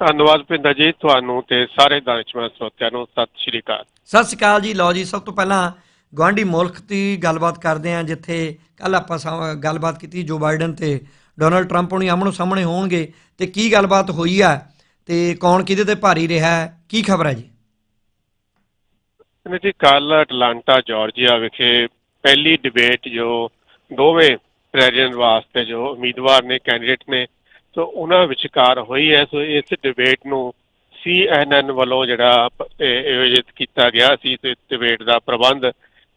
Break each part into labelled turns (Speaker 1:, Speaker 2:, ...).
Speaker 1: ਧੰਨਵਾਦ ਭਿੰਦਰ ਜੀ ਤੁਹਾਨੂੰ ਤੇ ਸਾਰੇ ਦਾਨਿਸ਼ਮੰਦ ਸਰੋਤਿਆਂ ਨੂੰ। ਸਤਿ ਸ਼੍ਰੀ ਅਕਾਲ।
Speaker 2: ਸਤਿ ਸ਼੍ਰੀ ਅਕਾਲ ਜੀ। ਲਓ ਜੀ ਸਭ ਤੋਂ ਪਹਿਲਾਂ ਗਵਾਂਢੀ ਮੁਲਕ ਦੀ ਗੱਲਬਾਤ ਕਰਦੇ ਹਾਂ ਜਿੱਥੇ ਕੱਲ ਆਪਾਂ ਗੱਲਬਾਤ ਕੀਤੀ ਜੋ ਬਾਈਡਨ ਤੇ ਡੋਨਲਡ ਟਰੰਪ ਹੁਣੀ ਆਮਣੋ ਸਾਹਮਣੇ ਹੋਣਗੇ ਤੇ ਕੀ ਗੱਲਬਾਤ ਹੋਈ ਆ ਤੇ ਕੌਣ ਕਿਹਦੇ ਤੇ ਭਾਰੀ ਰਿਹਾ ਹੈ? ਕੀ ਖਬਰ ਹੈ ਜੀ?
Speaker 1: ਜੀ ਕੱਲ ਅਟਲਾਂਟਾ ਜਾਰਜੀਆ ਵਿਖੇ ਪਹਿਲੀ ਡਿਬੇਟ ਜੋ ਦੋਵੇਂ ਪ੍ਰੈਜ਼ੀਡੈਂਟ ਵਾਸਤੇ ਜੋ ਉਮੀਦਵਾਰ ਨੇ ਕੈਂਡੀਡੇਟ ਨੇ ਸੋ ਉਹਨਾਂ ਵਿਚਕਾਰ ਹੋਈ ਹੈ, ਸੋ ਇਸ ਡਿਬੇਟ ਨੂੰ CNN ਵੱਲੋਂ ਜਿਹੜਾ ਆਯੋਜਿਤ ਕੀਤਾ ਗਿਆ ਸੀ, ਤੇ ਡਿਬੇਟ ਦਾ ਪ੍ਰਬੰਧ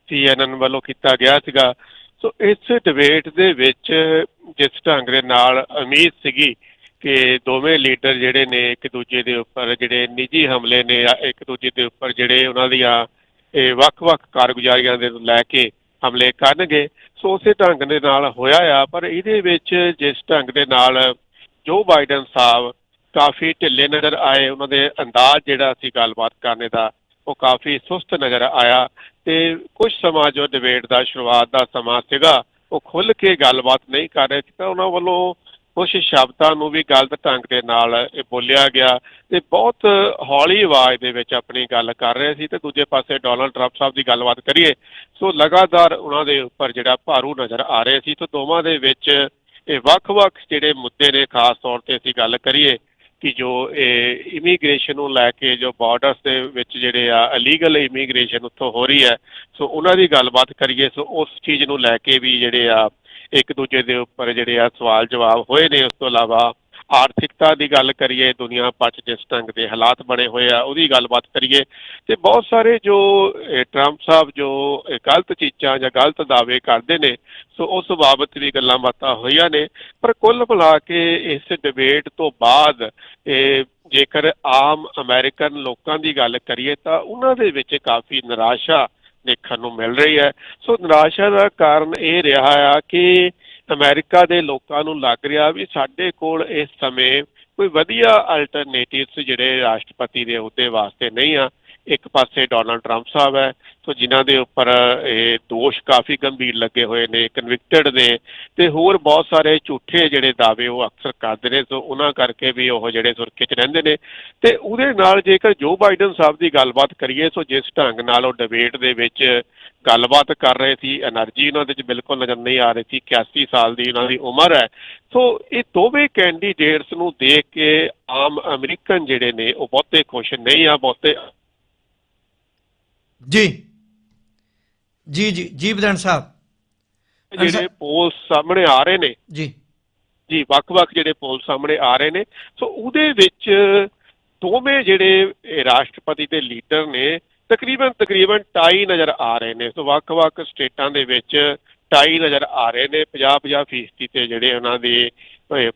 Speaker 1: CNN ਵੱਲੋਂ ਕੀਤਾ ਗਿਆ ਸੀਗਾ। ਸੋ ਇਸ ਡਿਬੇਟ ਦੇ ਵਿੱਚ ਜਿਸ ਢੰਗ ਦੇ ਨਾਲ ਉਮੀਦ ਸੀਗੀ ਕਿ ਦੋਵੇਂ ਲੀਡਰ ਜਿਹੜੇ ਨੇ ਇੱਕ ਦੂਜੇ ਦੇ ਉੱਪਰ ਜਿਹੜੇ ਨਿੱਜੀ ਹਮਲੇ ਨੇ ਇੱਕ ਦੂਜੇ ਦੇ ਉੱਪਰ ਜਿਹੜੇ ਉਹਨਾਂ ਦੀਆਂ ਇਹ ਵੱਖ-ਵੱਖ ਕਾਰਗੁਜ਼ਾਰੀਆਂ ਦੇ ਲੈ ਕੇ ਹਮਲੇ ਕਰਨਗੇ, ਸੋ ਉਸੇ ਢੰਗ ਦੇ ਨਾਲ ਹੋਇਆ ਆ, ਪਰ ਇਹਦੇ ਵਿੱਚ ਜਿਸ ਢੰਗ ਦੇ ਨਾਲ ਜੋ ਬਾਈਡਨ ਸਾਹਿਬ ਕਾਫੀ ਢਿੱਲੇ ਨਜ਼ਰ ਆਏ, ਉਹਨਾਂ ਦੇ ਅੰਦਾਜ਼ ਜਿਹੜਾ ਸੀ ਗੱਲਬਾਤ ਕਰਨੇ ਦਾ, ਉਹ ਕਾਫੀ ਸੁਸਤ ਨਜ਼ਰ ਆਇਆ ਤੇ ਕੁਝ ਸਮਾਂ ਜੋ ਡਿਬੇਟ ਦਾ ਸ਼ੁਰੂਆਤ ਦਾ ਸਮਾਂ ਸੀਗਾ, ਉਹ ਖੁੱਲ ਕੇ ਗੱਲਬਾਤ ਨਹੀਂ ਕਰ ਰਹੇ ਸੀ, ਤਾਂ ਉਹਨਾਂ ਵੱਲੋਂ ਕੁਝ ਸ਼ਬਦਾਂ ਨੂੰ ਵੀ ਗਲਤ ਢੰਗ ਦੇ ਨਾਲ ਇਹ ਬੋਲਿਆ ਗਿਆ ਤੇ ਬਹੁਤ ਹੌਲੀ ਆਵਾਜ਼ ਦੇ ਵਿੱਚ ਆਪਣੀ ਗੱਲ ਕਰ ਰਹੇ ਸੀ ਤੇ ਦੂਜੇ ਪਾਸੇ ਡੋਨਲਡ ਟਰੰਪ ਸਾਹਿਬ ਦੀ ਗੱਲਬਾਤ ਕਰੀਏ, ਸੋ ਲਗਾਤਾਰ ਉਹਨਾਂ ਦੇ ਉੱਪਰ ਜਿਹੜਾ ਭਾਰੂ ਨਜ਼ਰ ਆ ਰਹੇ ਸੀ, ਤੇ ਦੋਵਾਂ ਦੇ ਵਿੱਚ ਇਹ ਵੱਖ-ਵੱਖ ਜਿਹੜੇ ਮੁੱਦੇ ਨੇ, ਖਾਸ ਤੌਰ ਤੇ ਅਸੀਂ ਗੱਲ ਕਰੀਏ ਕਿ ਜੋ ਇਹ ਇਮੀਗ੍ਰੇਸ਼ਨ ਨੂੰ ਲੈ ਕੇ, ਜੋ ਬਾਰਡਰਸ ਦੇ ਵਿੱਚ ਜਿਹੜੇ ਆ ਇਲੀਗਲ ਇਮੀਗ੍ਰੇਸ਼ਨ ਉੱਥੋਂ ਹੋ ਰਹੀ ਹੈ, ਸੋ ਉਹਨਾਂ ਦੀ ਗੱਲਬਾਤ ਕਰੀਏ, ਸੋ ਉਸ ਚੀਜ਼ ਨੂੰ ਲੈ ਕੇ ਵੀ ਜਿਹੜੇ ਆ ਇੱਕ ਦੂਜੇ ਦੇ ਉੱਪਰ ਜਿਹੜੇ ਆ ਸਵਾਲ ਜਵਾਬ ਹੋਏ ਨੇ, ਉਸ ਤੋਂ ਇਲਾਵਾ ਆਰਥਿਕਤਾ ਦੀ ਗੱਲ ਕਰੀਏ, ਦੁਨੀਆ ਭਰ 'ਚ ਜਿਸ ਢੰਗ ਦੇ ਹਾਲਾਤ ਬਣੇ ਹੋਏ ਆ, ਉਹਦੀ ਗੱਲਬਾਤ ਕਰੀਏ, ਤੇ ਬਹੁਤ ਸਾਰੇ ਜੋ ਟਰੰਪ ਸਾਹਿਬ ਜੋ ਗਲਤ ਚੀਜ਼ਾਂ ਜਾਂ ਗਲਤ ਦਾਅਵੇ ਕਰਦੇ ਨੇ, ਸੋ ਉਸ ਬਾਬਤ ਵੀ ਗੱਲਾਂ ਬਾਤਾਂ ਹੋਈਆਂ ਨੇ, ਪਰ ਕੁੱਲ ਮਿਲਾ ਕੇ ਇਸ ਡਿਬੇਟ ਤੋਂ ਬਾਅਦ, ਇਹ ਜੇਕਰ ਆਮ ਅਮਰੀਕਨ ਲੋਕਾਂ ਦੀ ਗੱਲ ਕਰੀਏ, ਤਾਂ ਉਹਨਾਂ ਦੇ ਵਿੱਚ ਕਾਫੀ ਨਿਰਾਸ਼ਾ ਦੇਖਣ ਨੂੰ ਮਿਲ ਰਹੀ ਹੈ। ਸੋ ਨਿਰਾਸ਼ਾ ਦਾ ਕਾਰਨ ਇਹ ਰਿਹਾ ਆ ਕਿ ਅਮਰੀਕਾ ਦੇ ਲੋਕਾਂ ਨੂੰ ਲੱਗ ਰਿਹਾ ਵੀ ਸਾਡੇ ਕੋਲ ਇਸ ਸਮੇਂ ਕੋਈ ਵਧੀਆ ਅਲਟਰਨੇਟਿਵਸ ਜਿਹੜੇ ਰਾਸ਼ਟਰਪਤੀ ਦੇ ਅਹੁਦੇ ਵਾਸਤੇ ਨਹੀਂ ਆ। ਇੱਕ ਪਾਸੇ ਡੋਨਲਡ ਟਰੰਪ ਸਾਹਿਬ ਹੈ ਸੋ ਜਿਨ੍ਹਾਂ ਦੇ ਉੱਪਰ ਇਹ ਦੋਸ਼ ਕਾਫੀ ਗੰਭੀਰ ਲੱਗੇ ਹੋਏ ਨੇ ਕਨਵਿਕਟਡ ਨੇ, ਤੇ ਹੋਰ ਬਹੁਤ ਸਾਰੇ ਝੂਠੇ ਜਿਹੜੇ ਦਾਅਵੇ ਉਹ ਅਕਸਰ ਕਰਦੇ ਨੇ, ਸੋ ਉਹਨਾਂ ਕਰਕੇ ਵੀ ਉਹ ਜਿਹੜੇ ਸੁਰਖੇ 'ਚ ਰਹਿੰਦੇ ਨੇ। ਤੇ ਉਹਦੇ ਨਾਲ ਜੇਕਰ ਜੋ ਬਾਈਡਨ ਸਾਹਿਬ ਦੀ ਗੱਲਬਾਤ ਕਰੀਏ, ਸੋ ਜਿਸ ਢੰਗ ਨਾਲ ਉਹ ਡਿਬੇਟ ਦੇ ਵਿੱਚ ਗੱਲਬਾਤ ਕਰ ਰਹੇ ਸੀ એનર્ਜੀ ਉਹਨਾਂ ਦੇ ਵਿੱਚ ਬਿਲਕੁਲ ਨਜ਼ਰ ਨਹੀਂ ਆ ਰਹੀ ਸੀ 81 ਸਾਲ ਦੀ ਉਹਨਾਂ ਦੀ ਉਮਰ ਹੈ। ਸੋ ਇਹ ਦੋਵੇਂ ਕੈਂਡੀਡੇਟਸ ਨੂੰ ਦੇਖ ਕੇ ਆਮ ਅਮਰੀਕਨ ਜਿਹੜੇ ਨੇ, ਉਹ ਬਹੁਤੇ ਖੁਸ਼ ਨਹੀਂ ਆ, ਬਹੁਤੇ
Speaker 2: ਜੀ। ਜੀ ਜੀ ਜੀ ਵਿਧਾਨ ਸਾਹਿਬ।
Speaker 1: ਜਿਹੜੇ ਪੋਲ ਸਾਹਮਣੇ ਆ ਰਹੇ ਨੇ।
Speaker 2: ਜੀ।
Speaker 1: ਜੀ ਵੱਖ-ਵੱਖ ਜਿਹੜੇ ਪੋਲ ਸਾਹਮਣੇ ਆ ਰਹੇ ਨੇ। ਸੋ ਉਹਦੇ ਵਿੱਚ ਦੋਵੇਂ ਜਿਹੜੇ ਰਾਸ਼ਟਰਪਤੀ ਦੇ ਲੀਡਰ ਨੇ ਤਕਰੀਬਨ ਤਕਰੀਬਨ ਟਾਈ ਨਜ਼ਰ ਆ ਰਹੇ ਨੇ। ਸੋ ਵੱਖ-ਵੱਖ ਸਟੇਟਾਂ ਦੇ ਵਿੱਚ ਟਾਈ ਨਜ਼ਰ ਆ ਰਹੇ ਨੇ। 50-50 ਫੀਸਦੀ ਤੇ ਜਿਹੜੇ ਉਹਨਾਂ ਦੇ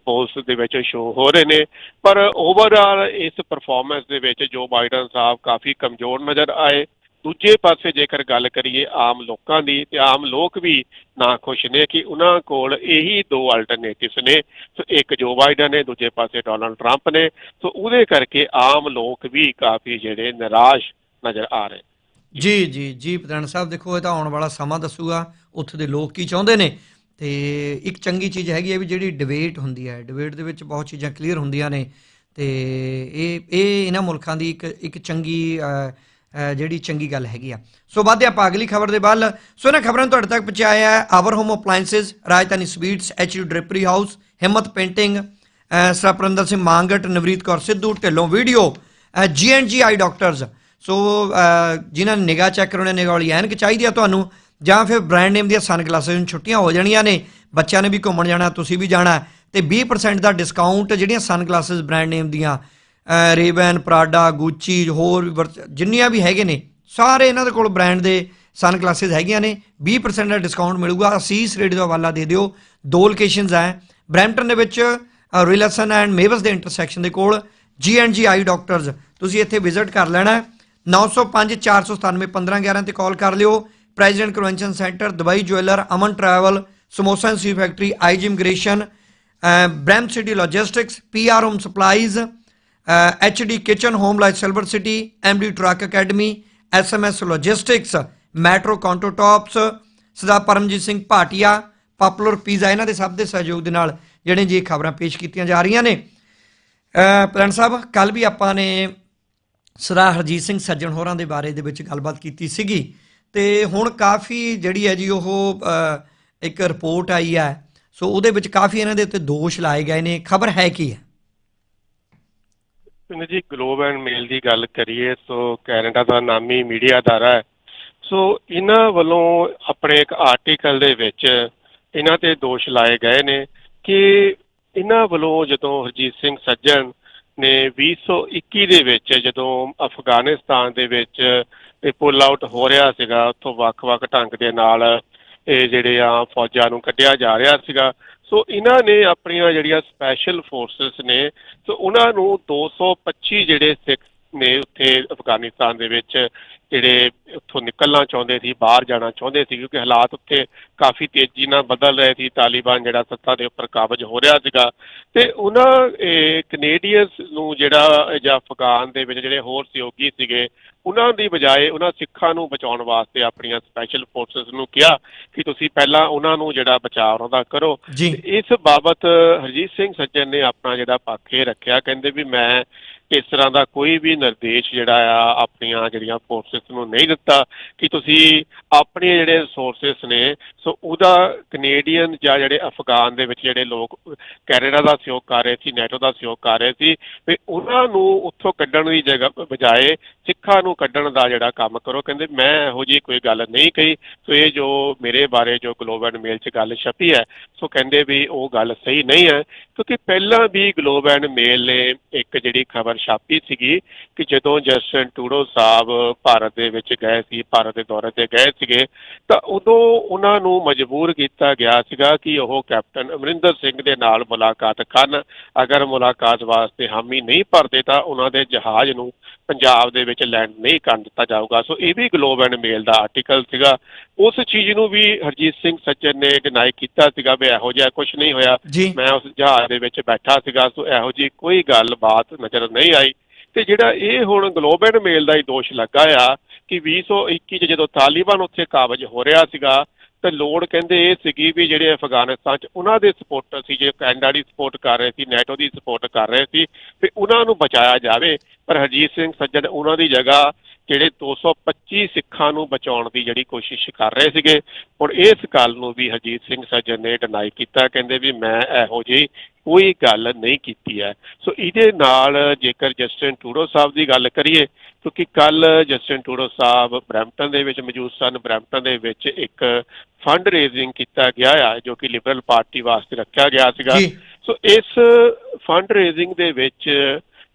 Speaker 1: ਪੋਲਸ ਦੇ ਵਿੱਚ ਸ਼ੋ ਹੋ ਰਹੇ ਨੇ। ਪਰ ਓਵਰਆਲ ਇਸ ਪਰਫਾਰਮੈਂਸ ਦੇ ਵਿੱਚ ਜੋ ਬਾਈਡਨ ਸਾਹਿਬ ਕਾਫੀ ਕਮਜ਼ੋਰ ਨਜ਼ਰ ਆਏ। ਦੂਜੇ ਪਾਸੇ ਜੇਕਰ ਗੱਲ ਕਰੀਏ ਆਮ ਲੋਕਾਂ ਦੀ ਤੇ ਆਮ ਲੋਕ ਵੀ ਨਾ ਖੁਸ਼ ਨੇ ਕਿ ਉਹਨਾਂ ਕੋਲ ਇਹੀ ਦੋ ਅਲਟਰਨੇਟਿਵਸ ਨੇ। ਸੋ ਇੱਕ ਜੋ ਬਾਈਡਨ ਨੇ, ਦੂਜੇ ਪਾਸੇ ਡੋਨਲਡ ਟਰੰਪ ਨੇ। ਸੋ ਉਹਦੇ ਕਰਕੇ ਆਮ ਲੋਕ ਵੀ ਕਾਫੀ ਜਿਹੜੇ ਨਿਰਾਸ਼ ਨਜ਼ਰ ਆ ਰਹੇ।
Speaker 2: ਜੀ ਜੀ ਜੀ ਪ੍ਰਧਾਨ ਸਾਹਿਬ ਦੇਖੋ, ਇਹ ਤਾਂ ਆਉਣ ਵਾਲਾ ਸਮਾਂ ਦੱਸੂਗਾ, ਉੱਥੇ ਦੇ ਲੋਕ ਕੀ ਚਾਹੁੰਦੇ ਨੇ। ਤੇ ਇੱਕ ਚੰਗੀ ਚੀਜ਼ ਹੈਗੀ ਹੈ ਵੀ ਜਿਹੜੀ ਡਿਬੇਟ ਹੁੰਦੀ ਹੈ ਡਿਬੇਟ ਦੇ ਵਿੱਚ ਬਹੁਤ ਚੀਜ਼ਾਂ ਕਲੀਅਰ ਹੁੰਦੀਆਂ ਨੇ। ਤੇ ਇਹ ਇਹ ਇਹਨਾਂ ਮੁਲਕਾਂ ਦੀ ਇੱਕ ਇੱਕ ਚੰਗੀ ਜਿਹੜੀ ਚੰਗੀ ਗੱਲ ਹੈਗੀ ਆ। ਸੋ ਵਾਧੇ ਆਪਾਂ ਅਗਲੀ ਖਬਰ ਦੇ ਵੱਲ। ਸੋ ਇਹਨਾਂ ਖਬਰਾਂ ਨੂੰ ਤੁਹਾਡੇ ਤੱਕ ਪਹੁੰਚਾਇਆ ਹੈ our home appliances Rajdhani sweets HU drapery house Himmat painting ਸਰਪ੍ਰੰਦਰ Singh Mangat Navreet Kaur Sidhu Dhillon video GNG eye doctors so uh, ਜਿਨ੍ਹਾਂ ਨੇ ਨਿਗਾਹ ਚੈੱਕ ਕਰਾਉਣੀ ਨਿਗਾਹ ਵਾਲੀ ਐਨਕ ਚਾਹੀਦੀ ਆ ਤੁਹਾਨੂੰ ਜਾਂ ਫਿਰ ਬ੍ਰਾਂਡ ਨੇਮ ਦੀਆਂ ਸਨਗਲਾਸਿਸ ਨੂੰ ਛੁੱਟੀਆਂ ਹੋ ਜਾਣੀਆਂ ਨੇ ਬੱਚਿਆਂ ਨੇ ਵੀ ਘੁੰਮਣ ਜਾਣਾ ਤੁਸੀਂ ਵੀ ਜਾਣਾ ਤੇ 20% ਦਾ ਡਿਸਕਾਊਂਟ ਜਿਹੜੀਆਂ ਸਨ ਸਨਗਲਾਸਿਸ ਬ੍ਰਾਂਡ ਨੇਮ ਦੀਆਂ ਰੇਬਨ ਪ੍ਰਾਡਾ ਗੁੱਚੀ ਹੋਰ ਵੀ ਵਰਤ- ਜਿੰਨੀਆਂ ਵੀ ਹੈਗੇ ਨੇ, ਸਾਰੇ ਇਹਨਾਂ ਦੇ ਕੋਲ ਬ੍ਰਾਂਡ ਦੇ ਸਨ ਸਨਗਲਾਸਿਸ ਹੈਗੀਆਂ ਨੇ। 20% ਦਾ ਡਿਸਕਾਊਂਟ ਮਿਲੂਗਾ। ਅਸੀਸ ਰੇਡੀਓ ਦਾ ਹਵਾਲਾ ਦੇ ਦਿਓ। ਦੋ ਲੋਕੇਸ਼ਨਸ ਹੈ ਬ੍ਰੈਂਪਟਨ ਦੇ ਵਿੱਚ ਰਿਲੈਸਨ ਐਂਡ ਮੇਵਸ ਦੇ ਇੰਟਰਸੈਕਸ਼ਨ ਦੇ ਕੋਲ ਜੀ ਐਂਡ ਜੀ ਆਈ ਡਾਕਟਰਸ ਤੁਸੀਂ ਇੱਥੇ ਵਿਜ਼ਿਟ ਕਰ ਲੈਣਾ। ਹੈ। 905 497 1511 ਤੇ ਕਾਲ ਕਰ ਲਿਓ। President convention centre Dubai jeweller Aman travel samosa and C factory IG immigration Bram city logistics PR home supplies HD kitchen home life silver city MD truck academy SMS logistics metro counter tops Sardar Paramjit Singh Bhatia popular pizza ਇਹਨਾਂ ਦੇ ਸਭ ਦੇ ਸਹਿਯੋਗ ਦੇ ਨਾਲ ਜਿਹੜੇ ਜੀ ਇਹ ਖਬਰਾਂ ਪੇਸ਼ ਕੀਤੀਆਂ ਜਾ ਰਹੀਆਂ ਨੇ। ਅ, ਪ੍ਰਣ ਸਾਹਿਬ ਕੱਲ ਵੀ ਆਪਾਂ ਨੇ ਸਰਦਾਰ ਹਰਜੀਤ ਸਿੰਘ ਸੱਜਣ ਹੋਰਾਂ ਦੇ ਬਾਰੇ ਦੇ ਵਿੱਚ ਗੱਲਬਾਤ ਕੀਤੀ ਸੀਗੀ ਤੇ ਹੁਣ ਕਾਫੀ ਜਿਹੜੀ ਹੈ ਜੀ ਉਹ ਇੱਕ ਰਿਪੋਰਟ ਆਈ ਹੈ। ਸੋ ਉਹਦੇ ਵਿੱਚ ਕਾਫੀ ਇਹਨਾਂ ਦੇ ਉੱਤੇ ਦੋਸ਼ ਲਾਏ ਗਏ ਨੇ। ਖਬਰ ਹੈ ਕੀ ਹੈ?
Speaker 1: ਪਿੰਡ ਜੀ ਗਲੋਬ ਐਂਡ ਮੇਲ ਦੀ ਗੱਲ ਕਰੀਏ, ਸੋ ਕੈਨੇਡਾ ਦਾ ਨਾਮੀ ਮੀਡੀਆ ਅਦਾਰਾ ਹੈ। ਸੋ ਇਹਨਾਂ ਵੱਲੋਂ ਆਪਣੇ ਇੱਕ ਆਰਟੀਕਲ ਦੇ ਵਿੱਚ ਇਹਨਾਂ ਤੇ ਦੋਸ਼ ਲਾਏ ਗਏ ਨੇ ਕਿ ਇਹਨਾਂ ਵੱਲੋਂ ਜਦੋਂ ਹਰਜੀਤ ਸਿੰਘ ਸੱਜਣ ਨੇ 2021 ਦੇ ਵਿੱਚ ਜਦੋਂ ਅਫਗਾਨਿਸਤਾਨ ਦੇ ਵਿੱਚ ਇਹ ਪੁੱਲ ਆਊਟ ਹੋ ਰਿਹਾ ਸੀਗਾ, ਉੱਥੋਂ ਵੱਖ-ਵੱਖ ਢੰਗ ਦੇ ਨਾਲ ਇਹ ਜਿਹੜੇ ਆ ਫੌਜਾਂ ਨੂੰ ਕੱਢਿਆ ਜਾ ਰਿਹਾ ਸੀਗਾ ਸੋ ਇਹਨਾਂ ਨੇ ਆਪਣੀਆਂ ਜਿਹੜੀਆਂ ਸਪੈਸ਼ਲ ਫੋਰਸਸ ਨੇ ਸੋ ਉਹਨਾਂ ਨੂੰ 225 ਜਿਹੜੇ ਸਿੱਖ ਨੇ ਉੱਥੇ ਅਫਗਾਨਿਸਤਾਨ ਦੇ ਵਿੱਚ ਜਿਹੜੇ ਉੱਥੋਂ ਨਿਕਲਣਾ ਚਾਹੁੰਦੇ ਸੀ ਬਾਹਰ ਜਾਣਾ ਚਾਹੁੰਦੇ ਸੀ ਕਿਉਂਕਿ ਹਾਲਾਤ ਉੱਥੇ ਕਾਫੀ ਤੇਜ਼ੀ ਨਾਲ ਬਦਲ ਰਹੇ ਸੀ ਤਾਲਿਬਾਨ ਜਿਹੜਾ ਸੱਤਾ ਦੇ ਉੱਪਰ ਕਾਬਜ ਹੋ ਰਿਹਾ ਸੀਗਾ। ਤੇ ਉਹਨਾਂ ਕੈਨੇਡੀਅਨਸ ਨੂੰ ਜਿਹੜਾ ਜਾਂ ਅਫਗਾਨ ਦੇ ਵਿੱਚ ਜਿਹੜੇ ਹੋਰ ਸਹਿਯੋਗੀ ਸੀਗੇ ਉਹਨਾਂ ਦੀ ਬਜਾਏ ਉਹਨਾਂ ਸਿੱਖਾਂ ਨੂੰ ਬਚਾਉਣ ਵਾਸਤੇ ਆਪਣੀਆਂ ਸਪੈਸ਼ਲ ਫੋਰਸਸ ਨੂੰ ਕਿਹਾ ਕਿ ਤੁਸੀਂ ਪਹਿਲਾਂ ਉਹਨਾਂ ਨੂੰ ਜਿਹੜਾ ਬਚਾਅ ਉਹਨਾਂ ਦਾ ਕਰੋ। ਇਸ ਬਾਬਤ ਹਰਜੀਤ ਸਿੰਘ ਸੱਜਣ ਨੇ ਆਪਣਾ ਜਿਹੜਾ ਪੱਖ ਇਹ ਰੱਖਿਆ ਕਹਿੰਦੇ ਵੀ ਮੈਂ ਇਸ ਤਰ੍ਹਾਂ ਦਾ ਕੋਈ ਵੀ ਨਿਰਦੇਸ਼ ਜਿਹੜਾ ਆ ਆਪਣੀਆਂ ਜਿਹੜੀਆਂ ਫੋਰਸਸ ਨੂੰ ਨਹੀਂ ਦਿੱਤਾ ਕਿ ਤੁਸੀਂ ਆਪਣੇ ਜਿਹੜੇ ਰਿਸੋਰਸਸ ਨੇ, ਸੋ ਉਹਦਾ ਕੈਨੇਡੀਅਨ ਜਾਂ ਜਿਹੜੇ ਅਫਗਾਨ ਦੇ ਵਿੱਚ ਜਿਹੜੇ ਲੋਕ, ਕੈਨੇਡਾ ਦਾ ਸਹਿਯੋਗ ਕਰ ਰਹੇ ਸੀ ਨੈਟੋ ਦਾ ਸਹਿਯੋਗ ਕਰ ਰਹੇ ਸੀ ਵੀ ਉਹਨਾਂ ਨੂੰ ਉੱਥੋਂ ਕੱਢਣ ਦੀ ਜਗ੍ਹਾ ਬਜਾਏ ਸਿੱਖਾਂ ਨੂੰ ਕੱਢਣ ਦਾ ਜਿਹੜਾ ਕੰਮ ਕਰੋ। ਕਹਿੰਦੇ ਮੈਂ ਇਹੋ ਜਿਹੀ ਕੋਈ ਗੱਲ ਨਹੀਂ ਕਹੀ। ਸੋ ਇਹ ਜੋ ਮੇਰੇ ਬਾਰੇ ਜੋ ਗਲੋਬ ਐਂਡ ਮੇਲ 'ਚ ਗੱਲ ਛਪੀ ਹੈ, ਸੋ ਕਹਿੰਦੇ ਵੀ ਉਹ ਗੱਲ ਸਹੀ ਨਹੀਂ ਹੈ। ਕਿਉਂਕਿ ਪਹਿਲਾਂ ਵੀ ਗਲੋਬ ਐਂਡ ਮੇਲ ਨੇ ਇੱਕ ਜਿਹੜੀ ਖਬਰ ਛਾਪੀ ਸੀਗੀ ਕਿ ਜਦੋਂ ਜਸਟਨ ਟੂਡੋ ਸਾਹਿਬ ਭਾਰਤ ਦੇ ਵਿੱਚ ਗਏ ਸੀ, ਭਾਰਤ ਦੇ ਦੌਰੇ ਤੇ ਗਏ ਸੀਗੇ, ਤਾਂ ਉਦੋਂ ਉਹਨਾਂ ਨੂੰ ਮਜਬੂਰ ਕੀਤਾ ਗਿਆ ਸੀਗਾ ਕਿ ਉਹ ਕੈਪਟਨ ਅਮਰਿੰਦਰ ਸਿੰਘ ਦੇ ਨਾਲ ਮੁਲਾਕਾਤ ਕਰਨ। ਅਗਰ ਮੁਲਾਕਾਤ ਵਾਸਤੇ ਹਾਮੀ ਨਹੀਂ ਭਰਦੇ ਤਾਂ ਉਹਨਾਂ ਦੇ ਜਹਾਜ਼ ਨੂੰ ਪੰਜਾਬ ਦੇ ਵਿੱਚ ਲੈਂਡ ਨਹੀਂ ਕਰਨ ਦਿੱਤਾ ਜਾਊਗਾ। ਸੋ ਇਹ ਵੀ ਗਲੋਬ ਐਂਡ ਮੇਲ ਦਾ ਆਰਟੀਕਲ ਸੀਗਾ। ਉਸ ਚੀਜ਼ ਨੂੰ ਵੀ ਹਰਜੀਤ ਸਿੰਘ ਸੱਜਣ ਨੇ ਡਿਨਾਈ ਕੀਤਾ ਸੀਗਾ ਵੀ ਇਹੋ ਜਿਹਾ ਕੁਝ ਨਹੀਂ ਹੋਇਆ।
Speaker 2: ਜੀ।
Speaker 1: ਮੈਂ ਉਸ ਜਹਾਜ਼ ਦੇ ਵਿੱਚ ਬੈਠਾ ਸੀਗਾ ਸੋ ਇਹੋ ਜੀ ਕੋਈ ਗੱਲਬਾਤ ਨਜ਼ਰ ਨਹੀਂ ਆਈ। ਤੇ ਜਿਹੜਾ ਇਹ ਹੁਣ ਗਲੋਬ ਐਂਡ ਮੇਲ ਦਾ ਹੀ ਦੋਸ਼ ਲੱਗਾ ਆ ਕਿ 2021 ਚ ਜਦੋਂ ਤਾਲਿਬਾਨ ਉੱਥੇ ਕਾਬਜ ਹੋ ਰਿਹਾ ਸੀਗਾ ਤੇ ਲੋੜ ਕਹਿੰਦੇ ਇਹ ਸੀਗੀ ਵੀ ਜਿਹੜੇ ਅਫਗਾਨਿਸਤਾਨ ਚ ਉਹਨਾਂ ਦੇ ਸਪੋਰਟਰ ਸੀ ਜਿਹੜੇ ਕੈਨੇਡਾ ਦੀ ਸਪੋਰਟ ਕਰ ਰਹੇ ਸੀ ਨੈਟੋ ਦੀ ਸਪੋਰਟ ਕਰ ਰਹੇ ਸੀ ਤੇ ਉਹਨਾਂ ਨੂੰ ਬਚਾਇਆ ਜਾਵੇ। ਪਰ ਹਰਜੀਤ ਸਿੰਘ ਸੱਜਣ ਉਹਨਾਂ ਦੀ ਜਗ੍ਹਾ ਜਿਹੜੇ 225 ਸਿੱਖਾਂ ਨੂੰ ਬਚਾਉਣ ਦੀ ਜਿਹੜੀ ਕੋਸ਼ਿਸ਼ ਕਰ ਰਹੇ ਸੀਗੇ ਹੁਣ ਇਸ ਗੱਲ ਨੂੰ ਵੀ ਹਰਜੀਤ ਸਿੰਘ ਸੱਜਣ ਨੇ ਡਿਨਾਈ ਕੀਤਾ ਕਹਿੰਦੇ ਵੀ ਮੈਂ ਇਹੋ ਜਿਹੀ ਕੋਈ ਗੱਲ ਨਹੀਂ ਕੀਤੀ ਹੈ। ਸੋ ਇਹਦੇ ਨਾਲ ਜੇਕਰ ਜਸਟਿਨ ਟੂਡੋ ਸਾਹਿਬ ਦੀ ਗੱਲ ਕਰੀਏ ਕਿਉਂਕਿ ਕੱਲ ਜਸਟਿਨ ਟੂਡੋ ਸਾਹਿਬ ਬਰੈਂਪਟਨ ਦੇ ਵਿੱਚ ਮੌਜੂਦ ਸਨ। ਬਰੈਂਪਟਨ ਦੇ ਵਿੱਚ ਇੱਕ ਫੰਡ ਰੇਜ਼ਿੰਗ ਕੀਤਾ ਗਿਆ ਆ ਜੋ ਕਿ ਲਿਬਰਲ ਪਾਰਟੀ ਵਾਸਤੇ ਰੱਖਿਆ ਗਿਆ ਸੀਗਾ। ਸੋ ਇਸ ਫੰਡ ਰੇਜ਼ਿੰਗ ਦੇ ਵਿੱਚ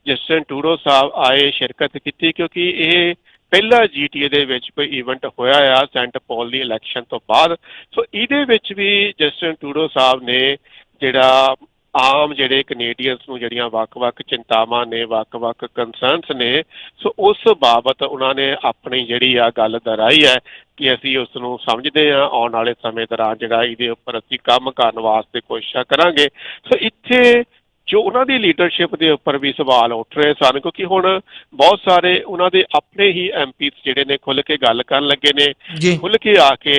Speaker 1: ਜਸਟਿਨ ਟੂਡੋ ਸਾਹਿਬ ਆਏ ਸ਼ਿਰਕਤ ਕੀਤੀ ਕਿਉਂਕਿ ਇਹ ਪਹਿਲਾ ਜੀਟੀਏ ਦੇ ਵਿੱਚ ਕੋਈ ਇਵੈਂਟ ਹੋਇਆ ਆ ਸੈਂਟ ਪੌਲ ਦੀ ਇਲੈਕਸ਼ਨ ਤੋਂ ਬਾਅਦ। ਸੋ ਇਹਦੇ ਵਿੱਚ ਵੀ ਜਸਟਿਨ ਟੂਡੋ ਸਾਹਿਬ ਨੇ ਜਿਹੜਾ ਆਮ ਜਿਹੜੇ ਕੈਨੇਡੀਅਨਸ ਨੂੰ ਜਿਹੜੀਆਂ ਵੱਖ-ਵੱਖ ਚਿੰਤਾਵਾਂ ਨੇ, ਵੱਖ-ਵੱਖ ਕੰਸਰਨਸ ਨੇ ਸੋ ਉਸ ਬਾਬਤ ਉਹਨਾਂ ਨੇ ਆਪਣੀ ਜਿਹੜੀ ਆ ਗੱਲ ਦਰਾਈ ਹੈ ਕਿ ਅਸੀਂ ਉਸ ਨੂੰ ਸਮਝਦੇ ਹਾਂ, ਆਉਣ ਵਾਲੇ ਸਮੇਂ ਦੌਰਾਨ ਜਿਹੜਾ ਇਹਦੇ ਉੱਪਰ ਅਸੀਂ ਕੰਮ ਕਰਨ ਵਾਸਤੇ ਕੋਸ਼ਿਸ਼ਾਂ ਕਰਾਂਗੇ। ਸੋ ਇੱਥੇ ਜੋ ਉਹਨਾਂ ਦੀ ਲੀਡਰਸ਼ਿਪ ਦੇ ਉੱਪਰ ਵੀ ਸਵਾਲ ਉੱਠ ਰਹੇ ਸਨ ਕਿਉਂਕਿ ਹੁਣ ਬਹੁਤ ਸਾਰੇ ਉਹਨਾਂ ਦੇ ਆਪਣੇ ਹੀ ਐਮਪੀਸ ਜਿਹੜੇ ਨੇ ਖੁੱਲ ਕੇ ਗੱਲ ਕਰਨ ਲੱਗੇ ਨੇ ਖੁੱਲ ਕੇ ਆ ਕੇ